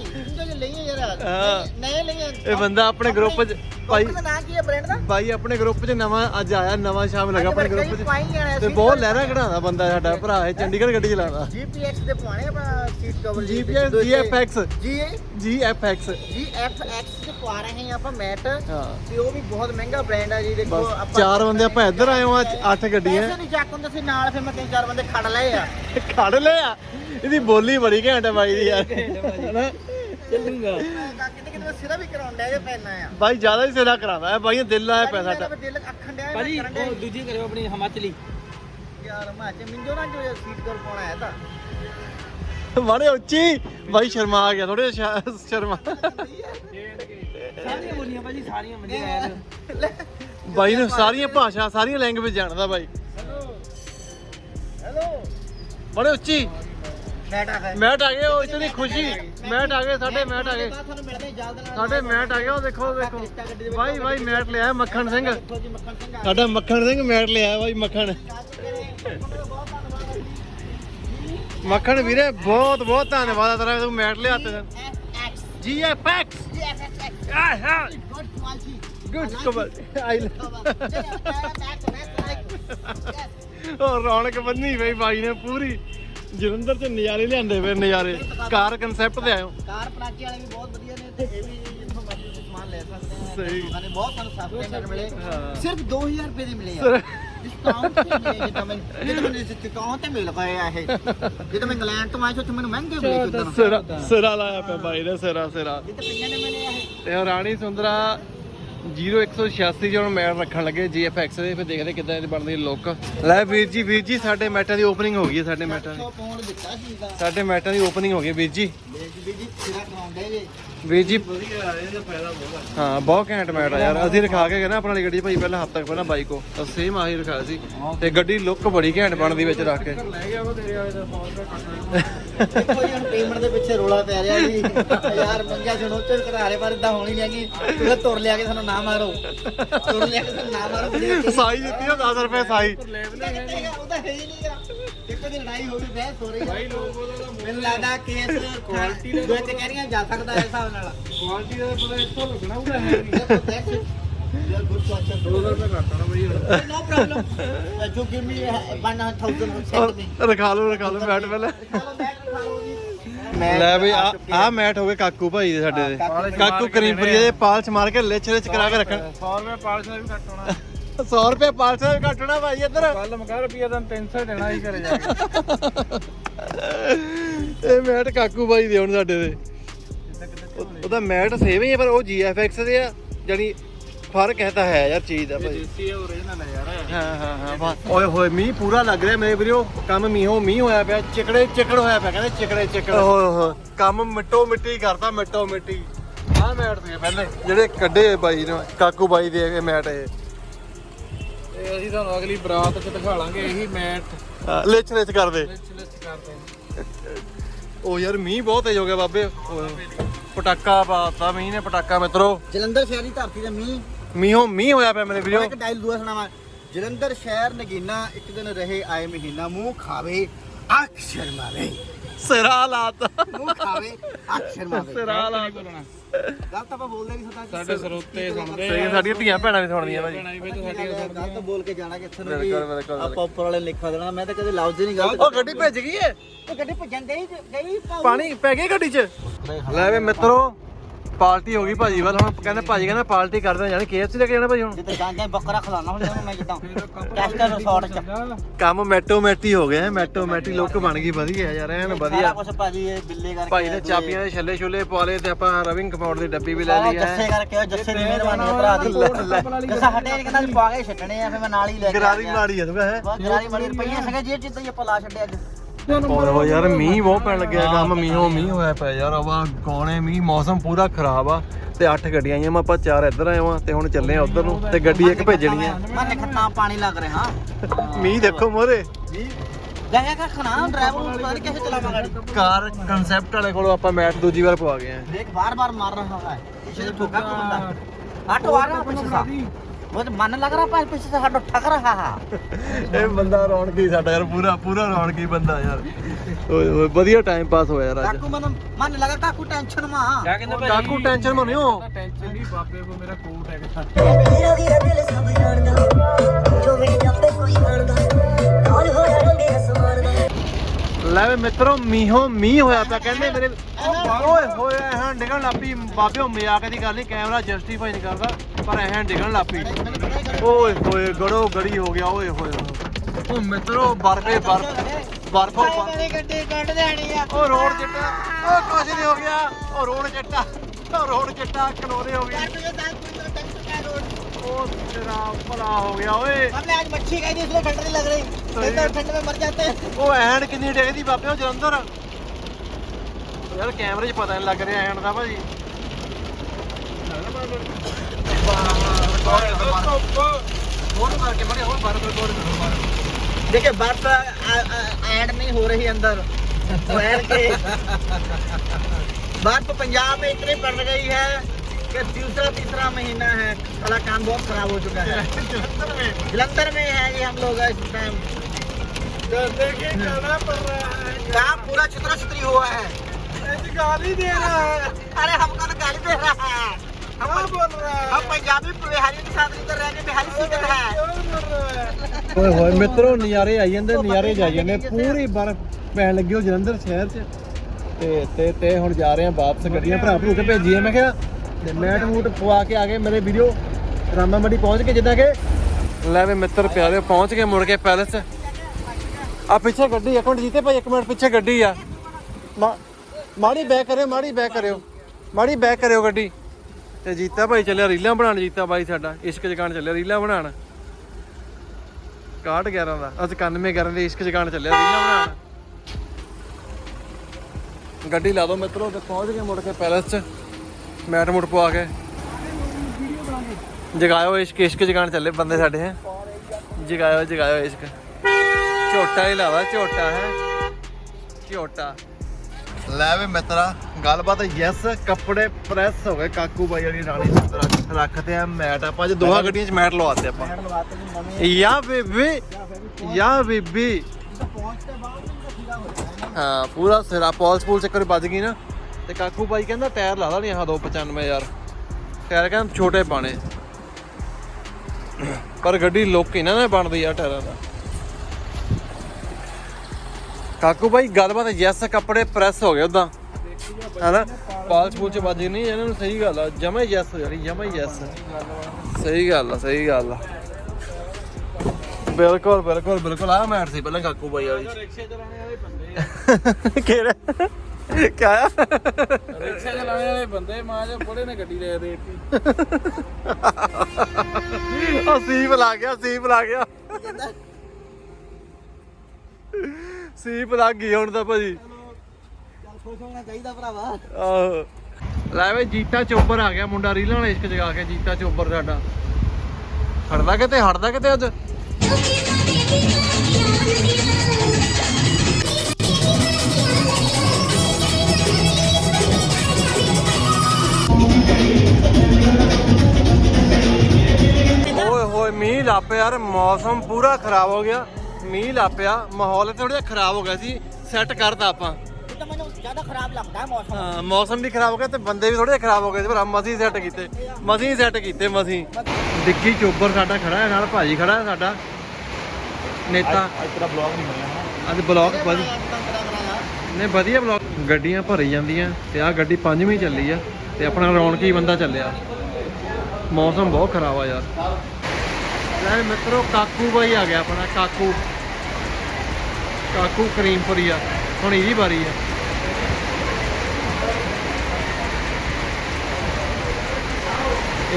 Speaker 2: ਲਈਆਂ ਯਾਰ।
Speaker 1: ਹਾਂ।
Speaker 2: ਨਏ ਲਈਆਂ।
Speaker 1: ਇਹ ਬੰਦਾ ਆਪਣੇ ਗਰੁੱਪ 'ਚ ਭਾਈ
Speaker 2: ਦਾ ਨਾਂ ਕੀ ਹੈ ਬ੍ਰਾਂਡ ਦਾ?
Speaker 1: ਭਾਈ ਆਪਣੇ ਗਰੁੱਪ 'ਚ ਨਵਾਂ ਅੱਜ ਆਇਆ ਨਵਾਂ ਸ਼ਾਮ ਲੱਗਾ ਆਪਣੇ ਗਰੁੱਪ 'ਚ। ਤੇ ਬਹੁਤ ਲਹਿਰਾ ਕਢਾਉਂਦਾ ਬੰਦਾ ਸਾਡਾ ਭਰਾ ਹੈ ਚੰਡੀਗੜ੍ਹ ਗੱਡੀ ਚਲਾਉਂਦਾ।
Speaker 2: ਜੀਪੀਐਕਸ ਦੇ ਪਵਾਣੇ ਆਪਣਾ ਸੀਟ ਕਵਰ
Speaker 1: GPS GFX
Speaker 2: ਜੀ
Speaker 1: GFX
Speaker 2: GFX ਦੇ ਪਵਾ ਰਹੇ ਹਾਂ ਆਪਾਂ ਮੈਟ
Speaker 1: ਹਾਂ।
Speaker 2: ਤੇ ਉਹ ਵੀ ਬਹੁਤ ਮਹਿੰਗਾ ਬ੍ਰਾਂਡ ਆ ਜੀ ਦੇਖੋ
Speaker 1: ਬਸ ਚਾਰ ਬੰਦੇ ਆਪਾਂ ਇੱਧਰ ਆਏ ਹਾਂ ਅੱਜ ਅੱਠ ਗੱਡੀਆਂ।
Speaker 2: ਪੈਸੇ ਨਹੀਂ ਚੱਕ ਹੁੰਦੇ ਸੀ ਨਾਲ ਫਿਰ ਮੈਂ ਤਿੰਨ ਚਾਰ ਬੰਦੇ ਖੜ ਲਏ ਆ।
Speaker 1: ਖੜ ਲਿਆ ਇਹਦੀ ਬੋਲੀ ਬੜੀ ਘੈਂਟ ਹੈ ਬਾਈ ਦੀ ਯਾਰ। ਹਨਾ?
Speaker 4: ਚੱਲੂਗਾ।
Speaker 2: ਕਿਤੇ ਕਿਤੇ ਮੈਂ ਸਿਰਾ ਵੀ ਕਰਾਉਣ ਡਿਆ ਜੇ ਪੈਣਾ ਆ।
Speaker 1: ਬਾਈ ਜ਼ਿਆਦਾ ਹੀ ਸਿਰਾ ਕਰਾਉਂਦਾ ਹੈ। ਬਾਈ ਦਿਲ ਆਇਆ
Speaker 2: ਮੇਰਾ
Speaker 1: ਸਾਡਾ
Speaker 2: ਵੀ ਦਿਲ ਅੱਖਣ ਡਿਆ
Speaker 4: ਭਾਜੀ ਉਹ ਦੂਜੀ ਕਰਿਓ ਆਪਣੀ ਹਿਮਾਚਲੀ।
Speaker 2: ਯਾਰ ਮਾਚੇ ਮਿੰਜੋ ਨਾ ਜੋ ਸੀਟ ਕਵਰ ਪਾਉਣਾ ਹੈ ਤਾਂ।
Speaker 1: ਮਾੜੇ ਉੱਚੀ। ਬਾਈ ਸ਼ਰਮਾ ਆ ਗਿਆ ਥੋੜੇ ਸ਼ਰਮਾ।
Speaker 4: ਸਾਰੀਆਂ ਬੋਲੀਆਂ ਭਾਜੀ ਸਾਰੀਆਂ ਮੰਨੇ ਯਾਰ।
Speaker 1: ਬਾਈ ਨੂੰ ਸਾਰੀਆਂ ਭਾਸ਼ਾ ਸਾਰੀਆਂ ਲੈਂਗੁਏਜ ਜਾਣਦਾ ਬਾਈ।
Speaker 2: ਹੈਲੋ।
Speaker 1: ਮਾੜੇ ਉੱਚੀ।
Speaker 2: ਮੈਟ ਆ ਗਏ।
Speaker 1: ਮੈਟ ਆ ਗਏ ਉਹ ਇਤਨੀ ਖੁਸ਼ੀ। ਮੈਟ ਆ ਗਏ। ਸਾਡੇ ਮੈਟ ਆ ਗਏ।
Speaker 2: ਤੁਹਾਨੂੰ ਮਿਲਦੇ ਜਲਦ ਨਾਲ
Speaker 1: ਸਾਡੇ ਮੈਟ ਆ ਗਿਆ ਉਹ ਦੇਖੋ ਦੇਖੋ। ਬਾਈ ਬਾਈ ਮੈਟ ਲਿਆ ਮੱਖਣ ਸਿੰਘ। ਸਾਡਾ ਮੱਖਣ ਸਿੰਘ ਮੈਟ ਲਿਆ ਬਾਈ ਮੱਖਣ। ਮੱਖਣ ਵੀਰੇ ਬਹੁਤ ਬਹੁਤ ਧੰਨਵਾਦ ਆ ਤੇਰਾ ਤੂੰ ਮੈਟ ਸਨ
Speaker 2: X
Speaker 1: G F X.
Speaker 2: G F X.
Speaker 1: ਆ ਹਾਂ
Speaker 2: ਗੁੱਡ ਕੁਆਲਿਟੀ
Speaker 1: ਗੁੱਡ ਕਬਰ ਆਈ
Speaker 2: Yes.
Speaker 1: ਉਹ ਰੌਣਕ ਬੰਨੀ ਬਈ ਬਾਈ ਨੇ ਪੂਰੀ। ਜਲੰਧਰ ਚ ਨਜ਼ਾਰੇ ਲਿਆਂਦੇ ਫਿਰ ਨਜ਼ਾਰੇ। ਕਾਰ ਕਨਸੈਪਟ ਤੇ ਆਇਓ।
Speaker 2: ਕਾਰ ਪਲਾਚੀ ਵਾਲੇ ਵੀ ਬਹੁਤ ਵਧੀਆ ਨੇ ਤੇ ਇਹ ਵੀ ਜਿੱਥੋਂ ਮਰਜ਼ੀ ਤੁਸੀਂ ਸਮਾਨ ਲੈ ਸਕਦੇ ਆ
Speaker 1: ਸਹੀ।
Speaker 2: ਲੋਕਾਂ ਨੇ ਬਹੁਤ ਸਾਨੂੰ ਸਸਤੇ ਮਿਲ ਮਿਲੇ।
Speaker 1: ਹਾਂ।
Speaker 2: ਸਿਰਫ 2000 ਰੁਪਏ ਦੇ ਮਿਲੇ ਆ। ਡਿਸਕਾਊਂਟ ਤੇ ਮਿਲੇ ਜਿੱਦਾਂ ਮੈਨੂੰ ਜਿੱਦਾਂ ਮੈਨੂੰ ਡਿਸਕਾਊਂਟ ਤੇ ਮਿਲ ਗਏ ਆ ਇਹ। ਜਦੋਂ ਮੈਂ ਇੰਗਲੈਂਡ ਤੋਂ ਆਇਆ ਸੀ ਉੱਥੇ ਮੈਨੂੰ ਮਹਿੰਗੇ ਮਿਲੇ ਉਦੋਂ।
Speaker 1: ਸਿਰਾ ਸਿਰਾ ਲਾਇਆ ਪਿਆ ਬਾਈ ਨੇ ਸਿਰਾ ਸਿਰਾ।
Speaker 2: ਜਿੱਦਾਂ ਪਈਆਂ ਨੇ ਮਿਲੇ ਆ ਇਹ।
Speaker 1: ਤੇ ਉਹ ਰਾਣੀ ਸੁੰਦਰਾ 0186 ਚ ਮੈਟ ਰੱਖਣ ਲੱਗੇ GFX ਦੇ, ਫਿਰ ਦੇਖਦੇ ਕਿੱਦਾਂ ਇਹਦੀ ਬਣਦੀ ਲੁੱਕ ਲੈ ਵੀਰ ਜੀ ਵੀਰ ਜੀ, ਸਾਡੇ ਮੈਟਾਂ ਦੀ ਓਪਨਿੰਗ ਹੋ ਗਈ ਹੈ, ਸਾਡੇ ਮੈਟਾਂ ਦੀ।
Speaker 2: 100 ਦਿੱਤਾ ਸੀ ਦਾ
Speaker 1: ਸਾਡੇ ਮੈਟਾਂ ਦੀ ਓਪਨਿੰਗ ਹੋ ਗਈ ਵੀਰ ਜੀ।
Speaker 2: ਬੇਜੀ ਬੇਜੀ ਸਿਰਾ ਕਰਾਉਂਦੇ ਜੇ
Speaker 1: ਵੀਰ ਜੀ, ਹਾਂ, ਬਹੁਤ ਘੈਂਟ ਮੈਟ ਆ ਯਾਰ। ਅਸੀਂ ਰਖਾ ਕੇ ਗਏ ਨਾ ਆਪਣੀ ਵਾਲੀ ਗੱਡੀ ਭਾਈ, ਪਹਿਲਾਂ ਹਫ਼ਤਾ ਪਹਿਲਾਂ ਬਾਈਕ ਕੋ ਸੇਮ ਆਹੀ ਰਖਾਇਆ ਸੀ। ਤੇ ਗੱਡੀ ਲੁੱਕ ਬੜੀ ਘੈਂਟ ਬਣਦੀ ਵਿੱਚ ਰੱਖ ਕੇ।
Speaker 3: ਲੈ ਗਿਆ ਉਹ ਤੇਰੇ ਵਾਲੇ ਦਾ ਫੋਨ ਦਾ
Speaker 2: ਜੀ ਹੁਣ ਪੇਮੈਂਟ ਦੇ ਪਿੱਛੇ ਰੋਲਾ ਪੈ ਰਿਹਾ ਜੀ। ਯਾਰ ਮੰਗਿਆ ਸੁਣੋ ਤੇ ਘਰਾਰੇ ਪਰ ਇਦਾਂ ਹੋਣੀ ਨਹੀਂ ਤੁਸੀਂ ਤੁਰ ਲਿਆ ਕੇ ਸਾਨੂੰ ਨਾ ਮਾਰੋ। ਤੁਰ ਲਿਆ ਕੇ ਸਾਨੂੰ ਨਾ ਮਾਰੋ
Speaker 1: ਸਾਈ ਦਿੱਤੀ ਆ 10 ਰੁਪਏ ਸਾਈ।
Speaker 2: ਉਹਦਾ ਹੈ ਹੀ ਨਹੀਂ ਗਾ ਦੇਖੋ ਜੀ ਲੜਾਈ ਹੋ ਗਈ ਬਹਿਸ ਹੋ ਰਹੀ ਹੈ ਮੈਨੂੰ ਲੱਗਦਾ ਕੇਸ ਕੁਆਲਿਟੀ ਦੇ ਵਿੱਚ ਕਹਿ ਰਹੀਆਂ ਜਾ ਸਕਦਾ ਹੈ ਇਸ ਹਿਸਾਬ ਨਾਲ।
Speaker 3: ਕੁਆਲਿਟੀ ਦਾ ਪਤਾ ਇੱਥੋਂ ਲੱਗਣਾ ਉਹਦਾ ਹੈ ਨਹੀਂ।
Speaker 2: ਦੇਖੋ ਦੈਟਸ ਯਾਰ ਗੁੱਡ ਕੁਐਸਚਨ
Speaker 3: ਦੋ ਸੌ ਰੁਪਏ ਕੱਟਣਾ ਬਈ ਹੁਣ
Speaker 2: ਨੋ ਪ੍ਰੋਬਲਮ ਜੋ ਗਿਵ ਮੀ 1000 ਸੈਂਡ ਮੀ
Speaker 1: ਰਖਾ ਲਓ ਰਖਾ ਲਓ ਮੈਟ ਪਹਿਲਾਂ।
Speaker 2: ਚਲੋ ਬੈਠ ਖਾ ਲਓ ਜੀ
Speaker 1: ਲੈ ਬਈ ਆ ਆ ਮੈਟ ਹੋ ਗਏ ਕਾਕੂ ਭਾਈ ਦੇ ਸਾਡੇ ਦੇ। ਕਾਕੂ ਕਰੀਮਪੁਰੀ ਦੇ ਪਾਲਚ ਮਾਰ ਕੇ ਲਿਚ ਲਿਚ ਕਰਾ ਕੇ ਰੱਖਣ।
Speaker 3: 100 ਰੁਪਏ ਪਾਲਿਸ਼ ਦਾ ਵੀ ਕੱਟ ਹੋਣਾ।
Speaker 1: 100 ਰੁਪਏ ਪਾਲਚ ਦਾ ਵੀ ਕੱਟਣਾ ਭਾਈ ਇੱਧਰ।
Speaker 3: ਕੱਲ ਮਕਾ ਰੁਪਿਆ ਤਾਂ 300 ਹੀ ਦੇਣਾ ਹੀ ਘਰੇ ਜਾ ਕੇ।
Speaker 1: ਇਹ ਮੈਟ ਕਾਕੂ ਭਾਈ ਦੇ ਹੁਣ ਸਾਡੇ ਦੇ। ਉਹ- ਉਹਦਾ ਮੈਟ ਸੇਮ ਹੀ ਹੈ ਪਰ ਉਹ GFX ਦੇ ਆ ਜਾਨੀ ਫ਼ਰਕ ਹੈ ਤਾਂ ਹੈ ਯਾਰ ਚੀਜ਼ ਦਾ ਭਾਈ।
Speaker 3: ਦੇਸੀ ਹੈ ਓਰੀਜਨਲ ਹੈ ਯਾਰ।
Speaker 1: ਹਾਂ ਹਾਂ ਹਾਂ। ਓਏ ਹੋਏ ਮੀਂਹ ਪੂਰਾ ਲੱਗ ਰਿਹਾ ਮੇਰੇ ਵੀਰੋ। ਕੰਮ ਮੀਂਹੋਂ ਮੀਂਹ ਹੋਇਆ ਪਿਆ ਚਿਕੜੇ ਚਿਕੜ ਹੋਇਆ ਪਿਆ ਕਹਿੰਦੇ ਚਿਕੜੇ ਚਿਕੜ। ਓਏ ਹੋਏ ਕੰਮ ਮਿੱਟੋ ਮਿੱਟੀ ਕਰਤਾ ਮਿੱਟੋ ਮਿੱਟੀ। ਆਹ ਮੈਟ ਸੀ ਪਹਿਲੇ। ਜਿਹੜੇ ਕੱਢੇ ਬਾਈ ਨੇ ਕਾਕੂ ਬਾਈ ਦੇ ਇਹ ਮੈਟ ਇਹ।
Speaker 3: ਤੇ ਅਸੀਂ ਤੁਹਾਨੂੰ ਅਗਲੀ ਬਰਾਤ 'ਚ ਦਿਖਾ ਲਾਂਗੇ ਇਹੀ ਮੈਟ।
Speaker 1: ਹਾਂ, ਲਿਚ ਲਿਚ ਕਰਦੇ।
Speaker 3: ਲਿਚ ਲਿਚ ਕਰਦੇ।
Speaker 1: ਉਹ ਯਾਰ ਮੀਂਹ ਬਹੁਤ ਤੇਜ਼ ਹੋ ਗਿਆ ਬਾਬੇ। ਓਏ, ਪਟਾਕਾ ਪਾਤਾ ਮੀਂਹ ਨੇ ਪਟਾਕਾ ਮਿੱਤਰੋ।
Speaker 2: ਜਲੰਧਰ ਸ਼ਹਿਰੀ ਧਰਤੀ ਦੇ ਮੀਂਹ।
Speaker 1: ਮੀਂਹੋਂ ਮੀਂਹ ਹੋਇਆ ਪਿਆ ਮੇਰੇ ਵੀਰੋ।
Speaker 2: ਮੈਂ ਇੱਕ ਡਾਇਲ ਦੂਆ ਸੁਣਾਵਾਂ। ਜਲੰਧਰ ਸ਼ਹਿਰ ਨਗੀਨਾ ਇੱਕ ਦਿਨ ਰਹੇ ਆਏ ਮਹੀਨਾ ਮੂੰਹ ਖਾਵੇ ਅੱਖ ਸ਼ਰਮਾਵੇ।
Speaker 1: ਸਿਰਾ ਲਾਤਾ
Speaker 2: ਮੂੰਹ ਖਾਵੇ ਅੱਖ ਸ਼ਰਮਾਵੇ।
Speaker 1: ਸਿਰਾ
Speaker 3: ਨਹੀਂ ਬੋਲਣਾ।
Speaker 2: ਗਲਤ ਆਪਾਂ ਬੋਲਦੇ ਨਹੀਂ ਸਦਾ
Speaker 3: ਸਾਡੇ ਸਰੋਤੇ ਸੁਣਦੇ
Speaker 1: ਸਹੀ ਸਾਡੀਆਂ ਧੀਆਂ ਭੈਣਾਂ ਵੀ ਸੁਣਦੀਆਂ ਭਾਜੀ।
Speaker 3: ਭੈਣਾਂ ਵੀ ਸਾਡੀਆਂ
Speaker 2: ਗਲਤ ਬੋਲ ਕੇ ਜਾਣਾ ਕਿੱਥੇ ਨੂੰ ਵੀ
Speaker 1: ਬਿਲਕੁਲ, ਬਿਲਕੁਲ,
Speaker 2: ਆਪਾਂ ਉੱਪਰ ਵਾਲੇ ਲਿਖਾ ਦੇਣਾ। ਮੈਂ ਤਾਂ ਕਦੇ ਲਫ਼ਜ਼ ਹੀ ਨਹੀਂ ਗਲਤ
Speaker 1: ਉਹ ਗੱਡੀ ਭੇਜ ਗਈ ਏ।
Speaker 2: ਉਹ ਗੱਡੀ ਭੱਜਣ ਗਈ ਗਈ ਭਾਊ।
Speaker 1: ਪਾਣੀ ਪੈ ਗਿਆ ਗੱਡੀ 'ਚ? ਲੈ ਵੇ ਮਿੱਤਰੋ। ਪਾਰਟੀ ਹੋ ਗਈ ਭਾਜੀ ਵੱਲ ਹੁਣ ਕਹਿੰਦੇ ਭਾਜੀ ਕਹਿੰਦਾ ਪਾਰਟੀ ਕਰਦੇ ਜਾਣੀ KFC ਲੈ ਕੇ ਜਾਣਾ ਭਾਜੀ ਹੁਣ।
Speaker 2: ਜਿੱਤੇ ਜਾਂਦੇ ਬੱਕਰਾ ਖਲਾਣਾ ਹੁੰਦਾ ਮੈਂ ਜਿੱਦਾਂ ਕੈਸਟਰ ਰਿਸੋਰਟ ਚ।
Speaker 1: ਕੰਮ ਮੈਟੋ ਮੈਟੀ ਹੋ ਗਿਆ ਮੈਟੋ ਮੈਟੀ ਲੁੱਕ ਬਣ ਗਈ ਵਧੀਆ ਯਾਰ ਐਨ ਵਧੀਆ।
Speaker 2: ਕੁਝ ਭਾਜੀ ਇਹ ਬਿੱਲੇ ਕਰਕੇ
Speaker 1: ਭਾਈ ਨੇ ਚਾਬੀਆਂ ਦੇ ਛੱਲੇ ਛੁੱਲੇ ਪਵਾ ਲਏ ਤੇ ਆਪਾਂ ਰਵਿੰਗ ਕੰਪਾਊਂਡ ਦੀ ਡੱਬੀ ਵੀ ਲੈ ਲਈ
Speaker 2: ਜੱਸੇ
Speaker 1: ਹੈ
Speaker 2: ਕਰਕੇ ਉਹ ਜੱਸੇ ਦੀ ਮਿਹਰਬਾਨੀ ਹੈ ਭਰਾ ਦੀ। ਜੱਸਾ ਹਟੇ ਨਹੀਂ ਕਹਿੰਦਾ ਪਾ ਕੇ ਛੱਡਣੇ ਆ ਫਿਰ ਮੈਂ ਨਾਲ ਹੀ ਲੈ ਕੇ
Speaker 1: ਗਰਾਰੀ। ਮਾਰੀ ਆ ਤੂੰ ਹੈ?
Speaker 2: ਗਰਾਰੀ ਬੜੀ ਰੁਪਈਆ ਸੀਗਾ ਜੇਬ ਚ ਤਾਂ ਹੀ ਆਪਾਂ ਲਾ ਛੱਡਿਆ ਅੱਜ।
Speaker 1: ਓਏ ਓਏ ਯਾਰ ਮੀਂਹ ਬਹੁਤ ਪੈਣ ਲੱਗਿਆ ਕੰਮ ਮੀਂਹੋ ਮੀਂਹ ਹੋਇਆ ਪਿਆ ਯਾਰ ਆਵਾ ਗੋਣੇ ਮੀਂਹ ਮੌਸਮ ਪੂਰਾ ਖਰਾਬ ਆ ਤੇ ਅੱਠ ਗੱਡੀਆਂ ਆਈਆਂ ਮੈਂ ਆਪਾਂ ਚਾਰ ਇੱਧਰ ਆਏ ਵਾਂ ਤੇ ਹੁਣ ਚੱਲੇ ਆ ਉੱਧਰ ਨੂੰ ਤੇ ਗੱਡੀ ਇੱਕ ਭੇਜਣੀ ਆ।
Speaker 2: ਮੈਂ ਨਿਖੱਟਾ ਪਾਣੀ ਲੱਗ ਰਿਹਾ।
Speaker 1: ਮੀਂਹ ਦੇਖੋ ਮੋਰੇ।
Speaker 2: ਜਾਇਆ ਕਾ ਖਣਾ ਡਰਾਈਵਰ ਨੂੰ ਪਤਾ ਨਹੀਂ ਚਲਾਵਾ ਗਾੜੀ।
Speaker 1: ਕਾਰ ਕਨਸੈਪਟ ਵਾਲੇ ਕੋਲੋਂ ਆਪਾਂ ਮੈਟ ਦੂਜੀ ਵਾਰ ਪਵਾ ਗਏ ਆ।
Speaker 2: ਦੇਖ ਬਾਰ ਬਾਰ ਮਾਰ ਰਹਾ ਹੈ। ਪਿੱਛੇ ਤੋਂ ਠੋਕਾ ਬਹੁਤ ਮਨ ਲੱਗ ਰਿਹਾ ਭਾਈ ਪਿੱਛੇ ਸਾਡਾ ਠੱਗ ਰਹਾ। ਹਾ
Speaker 1: ਇਹ ਬੰਦਾ ਰੌਣਕੀ ਸਾਡਾ ਯਾਰ ਪੂਰਾ ਪੂਰਾ ਰੌਣਕੀ ਬੰਦਾ ਯਾਰ। ਓਏ ਵਧੀਆ ਟਾਈਮ ਪਾਸ ਹੋਇਆ ਯਾਰ ਅੱਜ।
Speaker 2: ਕਾਕੂ ਮਨ ਮਨ ਲੱਗਾ ਕਾਕੂ ਟੈਨਸ਼ਨ ਮਾ।
Speaker 4: ਕਿਆ ਕਹਿੰਦਾ ਭਾਈ?
Speaker 1: ਕਾਕੂ ਟੈਨਸ਼ਨ
Speaker 3: ਟੈਨਸ਼ਨ ਨਹੀਂ ਬਾਬੇ ਕੋ ਮੇਰਾ ਕੋਟ
Speaker 5: ਹੈ ਕਿੱਥਾ
Speaker 1: ਲੈ ਵੇ ਮਿੱਤਰੋ, ਮੀਂਹੋਂ ਮੀਂਹ ਹੋਇਆ ਪਿਆ, ਕਹਿੰਦੇ ਮੇਰੇ ਓਏ ਹੋਏ ਐਹਾਂ ਡਿਗਣ ਲੱਪੀ ਬਾਬਿਓ ਮਜ਼ਾਕ ਦੀ ਗੱਲ ਨਹੀਂ, ਕੈਮਰਾ ਜਸਟੀਫਾਈ ਨਹੀਂ ਕਰਦਾ, ਪਰ ਐਹਾਂ ਡਿਗਣ ਲੱਪੀ ਓਏ ਹੋਏ, ਗੜੋ ਗੜੀ ਹੋ ਗਿਆ, ਓਏ ਹੋਏ। ਉਹ ਮਿੱਤਰੋ, ਬਰਫੇ ਬਰਫ। ਬਰਫ
Speaker 2: ਗੱਡੀ ਕੱਢ ਦੇਣੀ ਆ
Speaker 1: ਉਹ ਰੋਡ ਚਿੱਟਾ। ਉਹ ਕੁਝ ਨਹੀਂ ਹੋ ਗਿਆ। ਉਹ ਰੋਡ ਚਿੱਟਾ। ਉਹ ਰੋਡ ਚਿੱਟਾ, ਕਨੋਰੇ ਹੋ ਗਏ। ਉਹ ਤੇਰਾ ਭਲਾ ਹੋ ਗਿਆ ਓਏ
Speaker 2: हमने आज मच्छी खाई थी इसलिए ठंड नहीं लग रही नहीं तो ठंड में मर जाते हैं
Speaker 1: ਉਹ ਐਣ ਕਿੰਨੀ ਡੇਗਦੀ ਬਾਬੇ ਉਹ ਜਲੰਧਰ ਯਾਰ ਕੈਮਰੇ 'ਚ ਪਤਾ ਨਹੀਂ ਲੱਗ ਰਿਹਾ ਐਣ ਦਾ ਭਾਜੀ ਹੋਰ ਮਾਰ ਕੇ ਮੜੇ ਹੋਰ ਬਾਰ ਬਾਰ
Speaker 2: देखिए बर्फ ऐड नहीं हो रही अंदर पैर के बर्फ पंजाब में इतनी पड़ गई है कि दूसरा तीसरा महीना है साला काम बहुत खराब हो चुका है जलंधर में है ये हम लोग इस टाइम काम पूरा चित्रा चित्री हुआ है
Speaker 3: ਗਾਲੀ ਦੇ ਰਹਾ ਹੈ
Speaker 2: अरे हमको तो गाली दे रहा है हम
Speaker 3: बोल रहा है
Speaker 2: हम पंजाबी बिहारी के साथ इधर रहने बिहारी सीख रहा है
Speaker 1: ਓਏ ਹੋਏ ਮਿੱਤਰੋ ਨਜ਼ਾਰੇ ਆਈ ਜਾਂਦੇ ਨਜ਼ਾਰੇ ਜਾਈ ਜਾਂਦੇ ਪੂਰੀ ਬਰਫ਼ ਪੈਣ ਲੱਗੀ ਉਹ ਜਲੰਧਰ ਸ਼ਹਿਰ 'ਚ ਤੇ ਤੇ ਤੇ ਹੁਣ ਜਾ ਰਹੇ ਆ ਵਾਪਸ ਗੱਡੀਆਂ ਭਰਾ ਭਰੂ ਕੇ ਭੇਜੀਏ ਮੈਂ ਕਿਹਾ ਤੇ ਮੈਟ ਮੂਟ ਪਵਾ ਕੇ ਆ ਗਏ ਮੇਰੇ ਵੀਡੀਓ ਰਾਮਾ ਮੰਡੀ ਪਹੁੰਚ ਕੇ ਜਿੱਦਾਂ ਕਿ ਲੈ ਵੇ ਮਿੱਤਰ ਪਿਆਰੇ ਪਹੁੰਚ ਗਏ ਮੁੜ ਕੇ ਪੈਲਸ ਆ ਪਿੱਛੇ ਗੱਡੀ ਇੱਕ ਮਿੰਟ ਜੀਤੇ ਭਾਈ, ਇੱਕ ਮਿੰਟ ਪਿੱਛੇ ਗੱਡੀ ਆ। ਮਾੜੀ ਬੈਕ ਕਰਿਓ, ਮਾੜੀ ਬੈਕ ਕਰਿਓ। ਮਾੜੀ ਬੈਕ ਕਰਿਓ ਗੱਡੀ। ਤੇ ਜੀਤਾ ਭਾਈ ਚੱਲਿਆ ਰੀਲਾਂ ਬਣਾਉਣ, ਜੀਤਾ ਬਾਈ ਸਾਡਾ, ਇਸ਼ਕ ਜਗਾਨ ਚੱਲਿਆ ਰੀਲਾਂ ਬਣਾਉਣ। 61 11 ਦਾ ਅਸੀਂ 91 11 ਦੇ ਇਸ਼ਕ ਜਗਾਨ ਚੱਲਿਆ ਰੀਲਾਂ ਬਣਾਉਣ। ਗੱਡੀ ਲਾ ਦੋ ਮਿੱਤਰੋ, ਤੇ ਪਹੁੰਚ ਗਏ ਮੁੜ ਕੇ ਪੈਲਸ 'ਚ। ਮੈਟ ਮੁੜ ਪਵਾ ਕੇ ਜਗਾਇਓ ਇਸ਼ਕ ਇਸ਼ਕ ਜਗਾਣ ਚੱਲੇ ਬੰਦੇ ਸਾਡੇ ਹੈ। ਜਗਾਇਓ ਜਗਾਇਓ ਇਸ਼ਕ। ਝੋਟਾ ਹੀ ਲਾਵਾ ਝੋਟਾ ਹੈ। ਝੋਟਾ। ਲੈ ਵੇ ਮਿੱਤਰਾ ਗੱਲਬਾਤ ਯੈਸ ਕੱਪੜੇ ਪ੍ਰੈਸ ਹੋ ਗਏ ਕਾਕੂ ਬਾਈ ਵਾਲੀ ਰਾਣੀ ਰੱਖ- ਰੱਖਦੇ ਆ ਮੈਟ ਆਪਾਂ ਅੱਜ ਦੋਹਾਂ ਗੱਡੀਆਂ 'ਚ ਮੈਟ ਲਵਾਤੇ ਆਪਾਂ। ਯਾ ਬੀਬੀ ਯਾ ਬੀਬੀ। ਹਾਂ ਪੂਰਾ ਸਿਰਾ ਪੌਲਸ ਪੂਲ ਚੱਕਰ ਵੱਜ ਗਈ ਨਾ। ਤੇ ਕਾਕੂ ਬਾਈ ਕਹਿੰਦਾ ਟਾਇਰ ਲਾ ਲੈਣੀ ਆਹ 295 ਯਾਰ ਟਾਇਰ ਕਹਿੰਦਾ ਛੋਟੇ ਪਾਣੇ ਪਰ ਗੱਡੀ ਲੋਕ ਇਹਨਾਂ ਨੇ ਬਣਦੀ ਆ ਟਾਇਰਾਂ ਦਾ। ਕਾਕੂ ਬਾਈ ਗੱਲਬਾਤ ਯੈਸ ਕੱਪੜੇ ਪ੍ਰੈਸ ਹੋ ਗਏ ਉਦਾਂ ਹਨਾ? ਪਾਲਸ ਪੂਲ ਚ ਵੱਜ ਨਹੀਂ ਇਹਨਾਂ ਨੂੰ ਸਹੀ ਗੱਲ ਆ ਜਮਾ ਯੈਸ ਜਾਣੀ ਜਮਾ ਯੈਸ ਸਹੀ ਗੱਲ ਆ ਸਹੀ ਗੱਲ ਆ। ਬਿਲਕੁਲ ਬਿਲਕੁਲ ਬਿਲਕੁਲ। ਆ ਮੈਟ ਸੀ ਪਹਿਲਾਂ ਕਾਕੂ ਬਾਈ ਵਾਲੀ
Speaker 3: ਰਿਕਸ਼ੇ ਚਲਾਉਣੇ ਵਾਲੇ ਬੰਦੇ
Speaker 1: ਕਿਹੜਾ? ਕਿਆ
Speaker 3: ਰਿਕਸ਼ਾ ਚਲਾਉਣ ਵਾਲੇ ਬੰਦੇ ਮਾਂ ਜੀ ਬੜੇ ਨੇ ਗੱਡੀ ਲੈ ਦੇਤੀ
Speaker 1: ਆ ਸੀਪ ਲਾ ਗਿਆ ਸੀਪ ਗਈ ਹੁਣ ਤਾਂ ਭਾਜੀ। ਆਹੋ। ਲੈ ਵੇ ਜੀਤਾ ਚੋਬਰ ਆ ਗਿਆ ਮੁੰਡਾ ਰੀਲਾਂ ਇਸ਼ਕ ਜਗਾ ਕੇ ਜੀਤਾ ਚੋਬਰ ਸਾਡਾ। ਹਟਦਾ ਕਿਤੇ ਹਟਦਾ ਕਿਤੇ ਅੱਜ? ਓਏ ਹੋਏ ਮੀਂਹ ਲੱਪਿਆ ਯਾਰ ਮੌਸਮ ਪੂਰਾ ਖਰਾਬ ਹੋ ਗਿਆ ਮੀਂਹ ਲੱਪਿਆ ਮਾਹੌਲ ਥੋੜਾ ਜਿਹਾ ਖਰਾਬ ਹੋ ਗਿਆ ਸੀ ਸੈੱਟ ਕਰਤਾ ਆਪਾਂ
Speaker 2: तो मुझे ज्यादा खराब लगता है मौसम
Speaker 1: ਹਾਂ ਮੌਸਮ ਵੀ ਖਰਾਬ ਹੋ ਗਿਆ ਤੇ ਬੰਦੇ ਵੀ ਥੋੜੇ ਜਿਹਾ ਖਰਾਬ ਹੋ ਗਏ ਸੀ ਪਰ ਮਸੀਂ ਸੈੱਟ ਕੀਤੇ ਮਸੀਂ ਸੈੱਟ ਕੀਤੇ ਮਸੀਂ ਡਿੱਗੀ ਚੋਬਰ ਸਾਡਾ ਖੜਾ ਹੈ ਨਾਲ ਭਾਜੀ ਖੜਾ ਹੈ ਸਾਡਾ ਨੇਤਾ
Speaker 2: आज तेरा ब्लॉग नहीं बना
Speaker 1: ਅੱਜ ਬਲੌਗ ਵਧ ਨੇ ਵਧੀਆ ਬਲੌਗ ਗੱਡੀਆਂ ਭਰੀ ਜਾਂਦੀਆਂ ਤੇ ਆ ਗੱਡੀ ਪੰਜਵੀਂ ਚੱਲੀ ਆ ਤੇ ਆਪਣਾ ਰੌਣਕੀ ਬੰਦਾ ਚੱਲਿਆ ਮੌਸਮ ਬਹੁਤ ਖਰਾਬ ਆ ਯਾਰ ਲੈ ਮਿੱਤਰੋ, ਕਾਕੂ ਬਾਈ ਆ ਗਿਆ ਆਪਣਾ, ਕਾਕੂ। ਕਾਕੂ ਕਰੀਮਪੁਰੀ ਆ, ਹੁਣ ਇਹਦੀ ਵਾਰੀ ਆ।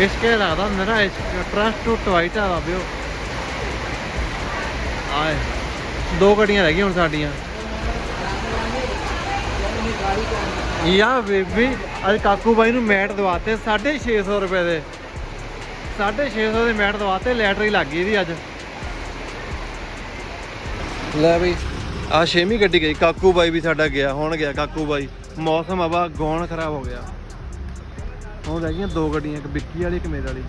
Speaker 1: ਇਸਕੇ ਲੱਗਦਾ ਮੇਰਾ ਇਸ ਟਰਸਟ ਟੂ ਟਵਾਈਟ ਆ ਬਾਬਿਓ ਆਏ, ਦੋ ਗੱਡੀਆਂ ਰਹਿ ਗਈਆਂ ਹੁਣ ਸਾਡੀਆਂ। ਯਾ ਬੇਬੀ, ਅੱਜ ਕਾਕੂ ਬਾਈ ਨੂੰ ਮੈਟ ਦਵਾਤੇ 650 ਰੁਪਏ ਦੇ। 650 ਦੇ ਮੈਟ ਦਵਾਤੇ ਲੈਟਰੀ ਲੱਗ ਗਈ ਇਹਦੀ ਅੱਜ। ਲੈ ਬਈ ਆ ਛੇਵੀਂ ਗੱਡੀ ਗਈ, ਕਾਕੂ ਬਾਈ ਵੀ ਸਾਡਾ ਗਿਆ, ਹੁਣ ਗਿਆ ਕਾਕੂ ਬਾਈ। ਮੌਸਮ ਆਵਾ ਗੌਣ ਖਰਾਬ ਹੋ ਗਿਆ। ਹੁਣ ਰਹਿ ਗਈਆਂ ਦੋ ਗੱਡੀਆਂ, ਇੱਕ ਵਿੱਕੀ ਵਾਲੀ, ਇੱਕ ਮੇਰੇ ਵਾਲੀ।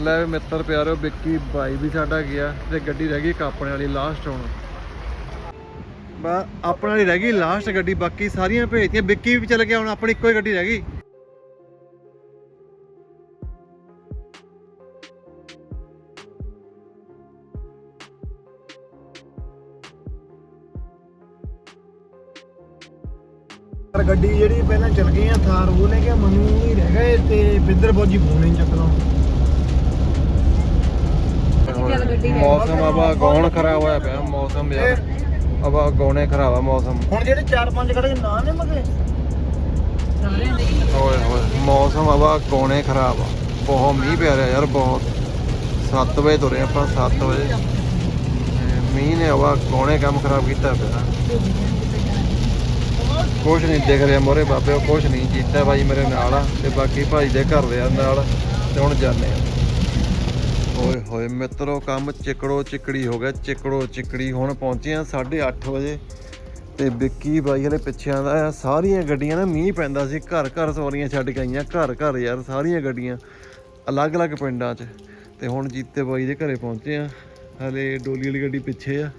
Speaker 1: ਲੈ ਵੀ ਮਿੱਤਰ ਪਿਆਰਿਓ ਵਿੱਕੀ ਬਾਈ ਵੀ ਸਾਡਾ ਗਿਆ ਤੇ ਗੱਡੀ ਰਹਿ ਗਈ ਇੱਕ ਆਪਣੇ ਵਾਲੀ ਲਾਸਟ ਹੁਣ। ਬਾ, ਆਪਣੇ ਵਾਲੀ ਰਹਿ ਗਈ ਲਾਸਟ ਗੱਡੀ, ਬਾਕੀ ਸਾਰੀਆਂ ਭੇਜਤੀਆਂ। ਵਿੱਕੀ ਵੀ ਚਲ ਗਿਆ, ਹੁਣ ਆਪਣੀ ਇੱਕੋ ਹੀ ਗੱਡੀ ਰਹਿ ਗਈ। ਗੱਡੀ ਜਿਹੜੀ ਪਹਿਲਾਂ ਚਲ ਗਈ ਆ ਥਾਰ ਉਹ ਲੈ ਕੇ ਮਨੂ ਨਹੀਂ ਰਹਿ ਗਏ ਤੇ ਬਿੰਦਰ ਬੋਜੀ ਫੋਨ ਨਹੀਂ ਚੱਕਦਾ ਮੌਸਮ ਆਵਾ ਗੌਣ ਖਰਾਬ ਹੋਇਆ ਪਿਆ ਮੌਸਮ ਯਾਰ। ਆਵਾ ਗੌਣੇ ਖਰਾਬ ਆ ਮੌਸਮ।
Speaker 2: ਹੁਣ ਜਿਹੜੇ 4-5 ਖੜੇ ਨਾ ਨੇ ਮਗੇ?
Speaker 1: ਓਏ ਹੋਏ ਮੌਸਮ ਆਵਾ ਗੌਣੇ ਖਰਾਬ ਆ। ਬਹੁਤ ਮੀਂਹ ਪੈ ਰਿਹਾ ਯਾਰ ਬਹੁਤ। 7 ਵਜੇ ਤੁਰੇ ਆਪਾਂ 7 ਵਜੇ। ਮੀਂਹ ਨੇ ਆਵਾ ਗੌਣੇ ਕੰਮ ਖਰਾਬ ਕੀਤਾ ਪਿਆ। ਕੁਛ ਨਹੀਂ ਦਿਖ ਰਿਹਾ ਮੋਰੇ ਬਾਬੇ, ਉਹ ਕੁਛ ਨਹੀਂ ਜੀਤਾ ਬਾਈ ਮੇਰੇ ਨਾਲ ਆ, ਤੇ ਬਾਕੀ ਭਾਈ ਦੇ ਘਰ ਦੇ ਨਾਲ, ਤੇ ਹੁਣ ਜਾਂਦੇ ਆ। ਓਏ ਹੋਏ ਮਿੱਤਰੋ, ਕੰਮ ਚਿਕੜੋ ਚਿਕੜੀ ਹੋ ਗਿਆ, ਚਿਕੜੋ ਚਿਕੜੀ। ਹੁਣ ਪਹੁੰਚੇ ਆ 8:30 ਵਜੇ, ਤੇ ਵਿੱਕੀ ਬਾਈ ਵਾਲੇ ਪਿੱਛੇ ਆਂਦਾ ਆ, ਸਾਰੀਆਂ ਗੱਡੀਆਂ ਨਾ ਮੀਂਹ ਪੈਂਦਾ ਸੀ, ਘਰ ਘਰ ਸਵਾਰੀਆਂ ਛੱਡ ਕੇ ਆਈਆਂ, ਘਰ ਘਰ ਯਾਰ, ਸਾਰੀਆਂ ਗੱਡੀਆਂ ਅਲੱਗ-ਅਲੱਗ ਪਿੰਡਾਂ 'ਚ। ਤੇ ਹੁਣ ਜੀਤੇ ਬਾਈ ਦੇ ਘਰੇ ਪਹੁੰਚੇ ਆ, ਹਲੇ ਡੋਲੀ ਵਾਲੀ ਗੱਡੀ ਪਿੱਛੇ ਆ,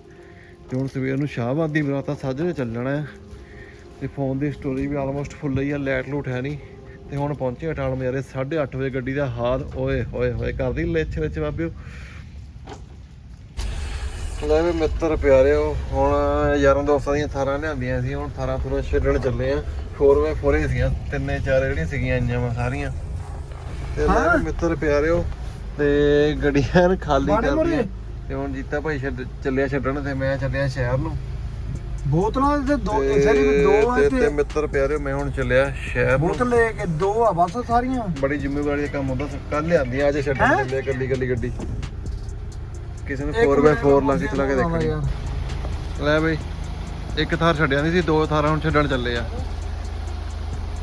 Speaker 1: ਤੇ ਹੁਣ ਸਵੇਰ ਨੂੰ ਸ਼ਾਹਬਾਦੀ ਦੀ ਬਰਾਤਾ ਸਾਜਰੇ ਚੱਲਣਾ ਹੈ ਤੇ ਫੋਨ ਦੀ ਸਟੋਰੀ ਵੀ ਆਲਮੋਸਟ ਫੁੱਲ ਹੀ ਆ ਲਾਈਟ ਲੂਟ ਹੈ ਨਹੀਂ ਤੇ ਹੁਣ ਪਹੁੰਚੇ ਅਟਾਲ ਮਜਾਰੇ 8:30 ਵਜੇ ਗੱਡੀ ਦਾ ਹਾਲ ਓਏ ਹੋਏ ਹੋਏ ਕਰਦੀ ਲਿੱਛ ਵਿੱਚ ਬਾਬਿਓ ਲੈ ਵੀ ਮਿੱਤਰ ਪਿਆਰਿਓ ਹੁਣ ਯਾਰਾਂ ਦੋਸਤਾਂ ਦੀਆਂ ਥਾਰਾਂ ਲਿਆਂਦੀਆਂ ਸੀ ਹੁਣ ਥਾਰਾਂ ਥੁਰਾਂ ਛੱਡਣ ਚੱਲੇ ਆ। 4x4 ਹੀ ਸੀਗੀਆਂ ਤਿੰਨੇ ਚਾਰ ਜਿਹੜੀਆਂ ਸੀਗੀਆਂ ਆਈਆਂ ਵਾ ਸਾਰੀਆਂ। ਤੇ ਲੈ ਵੀ ਮਿੱਤਰ ਪਿਆਰਿਓ ਤੇ ਗੱਡੀਆਂ ਖਾਲੀ ਕਰਦੀਆਂ। ਤੇ ਹੁਣ ਜੀਤਾ ਭਾਈ ਛੱਡ ਚੱਲਿਆ ਛੱਡਣ ਤੇ ਮੈਂ ਚੱਲਿਆ ਸ਼ਹਿਰ ਨੂੰ।
Speaker 3: ਬੋਤਲਾਂ ਦੇ ਦੋ
Speaker 1: ਤੇ-
Speaker 3: ਸਾਰੀ ਦੋ ਆ
Speaker 1: ਤੇ- ਤੇ
Speaker 3: ਤੇ
Speaker 1: ਮਿੱਤਰ ਪਿਆਰਿਓ ਮੈਂ ਹੁਣ ਚੱਲਿਆ ਸ਼ਹਿਰ ਨੂੰ।
Speaker 3: ਬੋਤਲ ਲੈ ਕੇ ਦੋ ਆ ਬਸ ਸਾਰੀਆਂ।
Speaker 1: ਬੜੀ ਜ਼ਿੰਮੇਵਾਰੀ ਦਾ ਕੰਮ ਹੁੰਦਾ ਕੱਲ ਲਿਆਂਦੀਆਂ ਅੱਜ ਛੱਡਣ
Speaker 3: ਹੈਂ?
Speaker 1: ਚੱਲੇ ਕੱਲੀ ਕੱਲੀ ਗੱਡੀ। ਕਿਸੇ ਨੂੰ
Speaker 3: ਇੱਕ
Speaker 1: 4x4 ਲਾ ਕੇ ਚਲਾ ਕੇ ਦੇਖਣੀ। ਲੈ ਬਈ ਇੱਕ ਥਾਰ ਛੱਡਿਆ ਨਹੀਂ ਸੀ ਦੋ ਥਾਰਾਂ ਹੁਣ ਛੱਡਣ ਚੱਲੇ ਆ।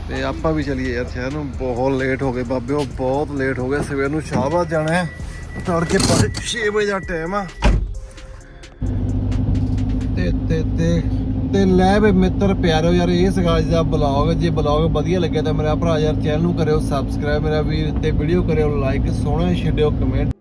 Speaker 1: ਤੇ ਆਪਾਂ ਵੀ ਚਲੀਏ ਯਾਰ ਸ਼ਹਿਰ ਨੂੰ। ਬਹੁਤ ਲੇਟ ਹੋ ਗਏ ਬਾਬੇ ਉਹ ਬਹੁਤ ਲੇਟ ਹੋ ਗਏ ਸਵੇਰ ਨੂੰ ਸ਼ਾਹਬਾਦ ਜਾਣਾ ਹੈ। ਤੜਕੇ 6 ਵਜੇ ਦਾ ਟਾਈਮ ਆ। ਤੇ ਤੇ ਤੇ ਲੈ ਵੇ ਮਿੱਤਰ ਪਿਆਰੋ ਯਾਰ, ਇਹ ਸੀਗਾ ਦਾ ਬਲੌਗ ਜੇ ਬਲੌਗ ਵਧੀਆ ਲੱਗਿਆ ਤਾਂ ਮੇਰਾ ਭਰਾ ਯਾਰ ਚੈਨਲ ਨੂੰ ਕਰਿਓ ਸਬਸਕ੍ਰਾਈਬ ਮੇਰਾ ਵੀਰ, ਤੇ ਵੀਡੀਓ ਕਰਿਓ ਲਾਈਕ ਸੋਹਣਾ ਛੱਡਿਓ ਕਮੈਂਟ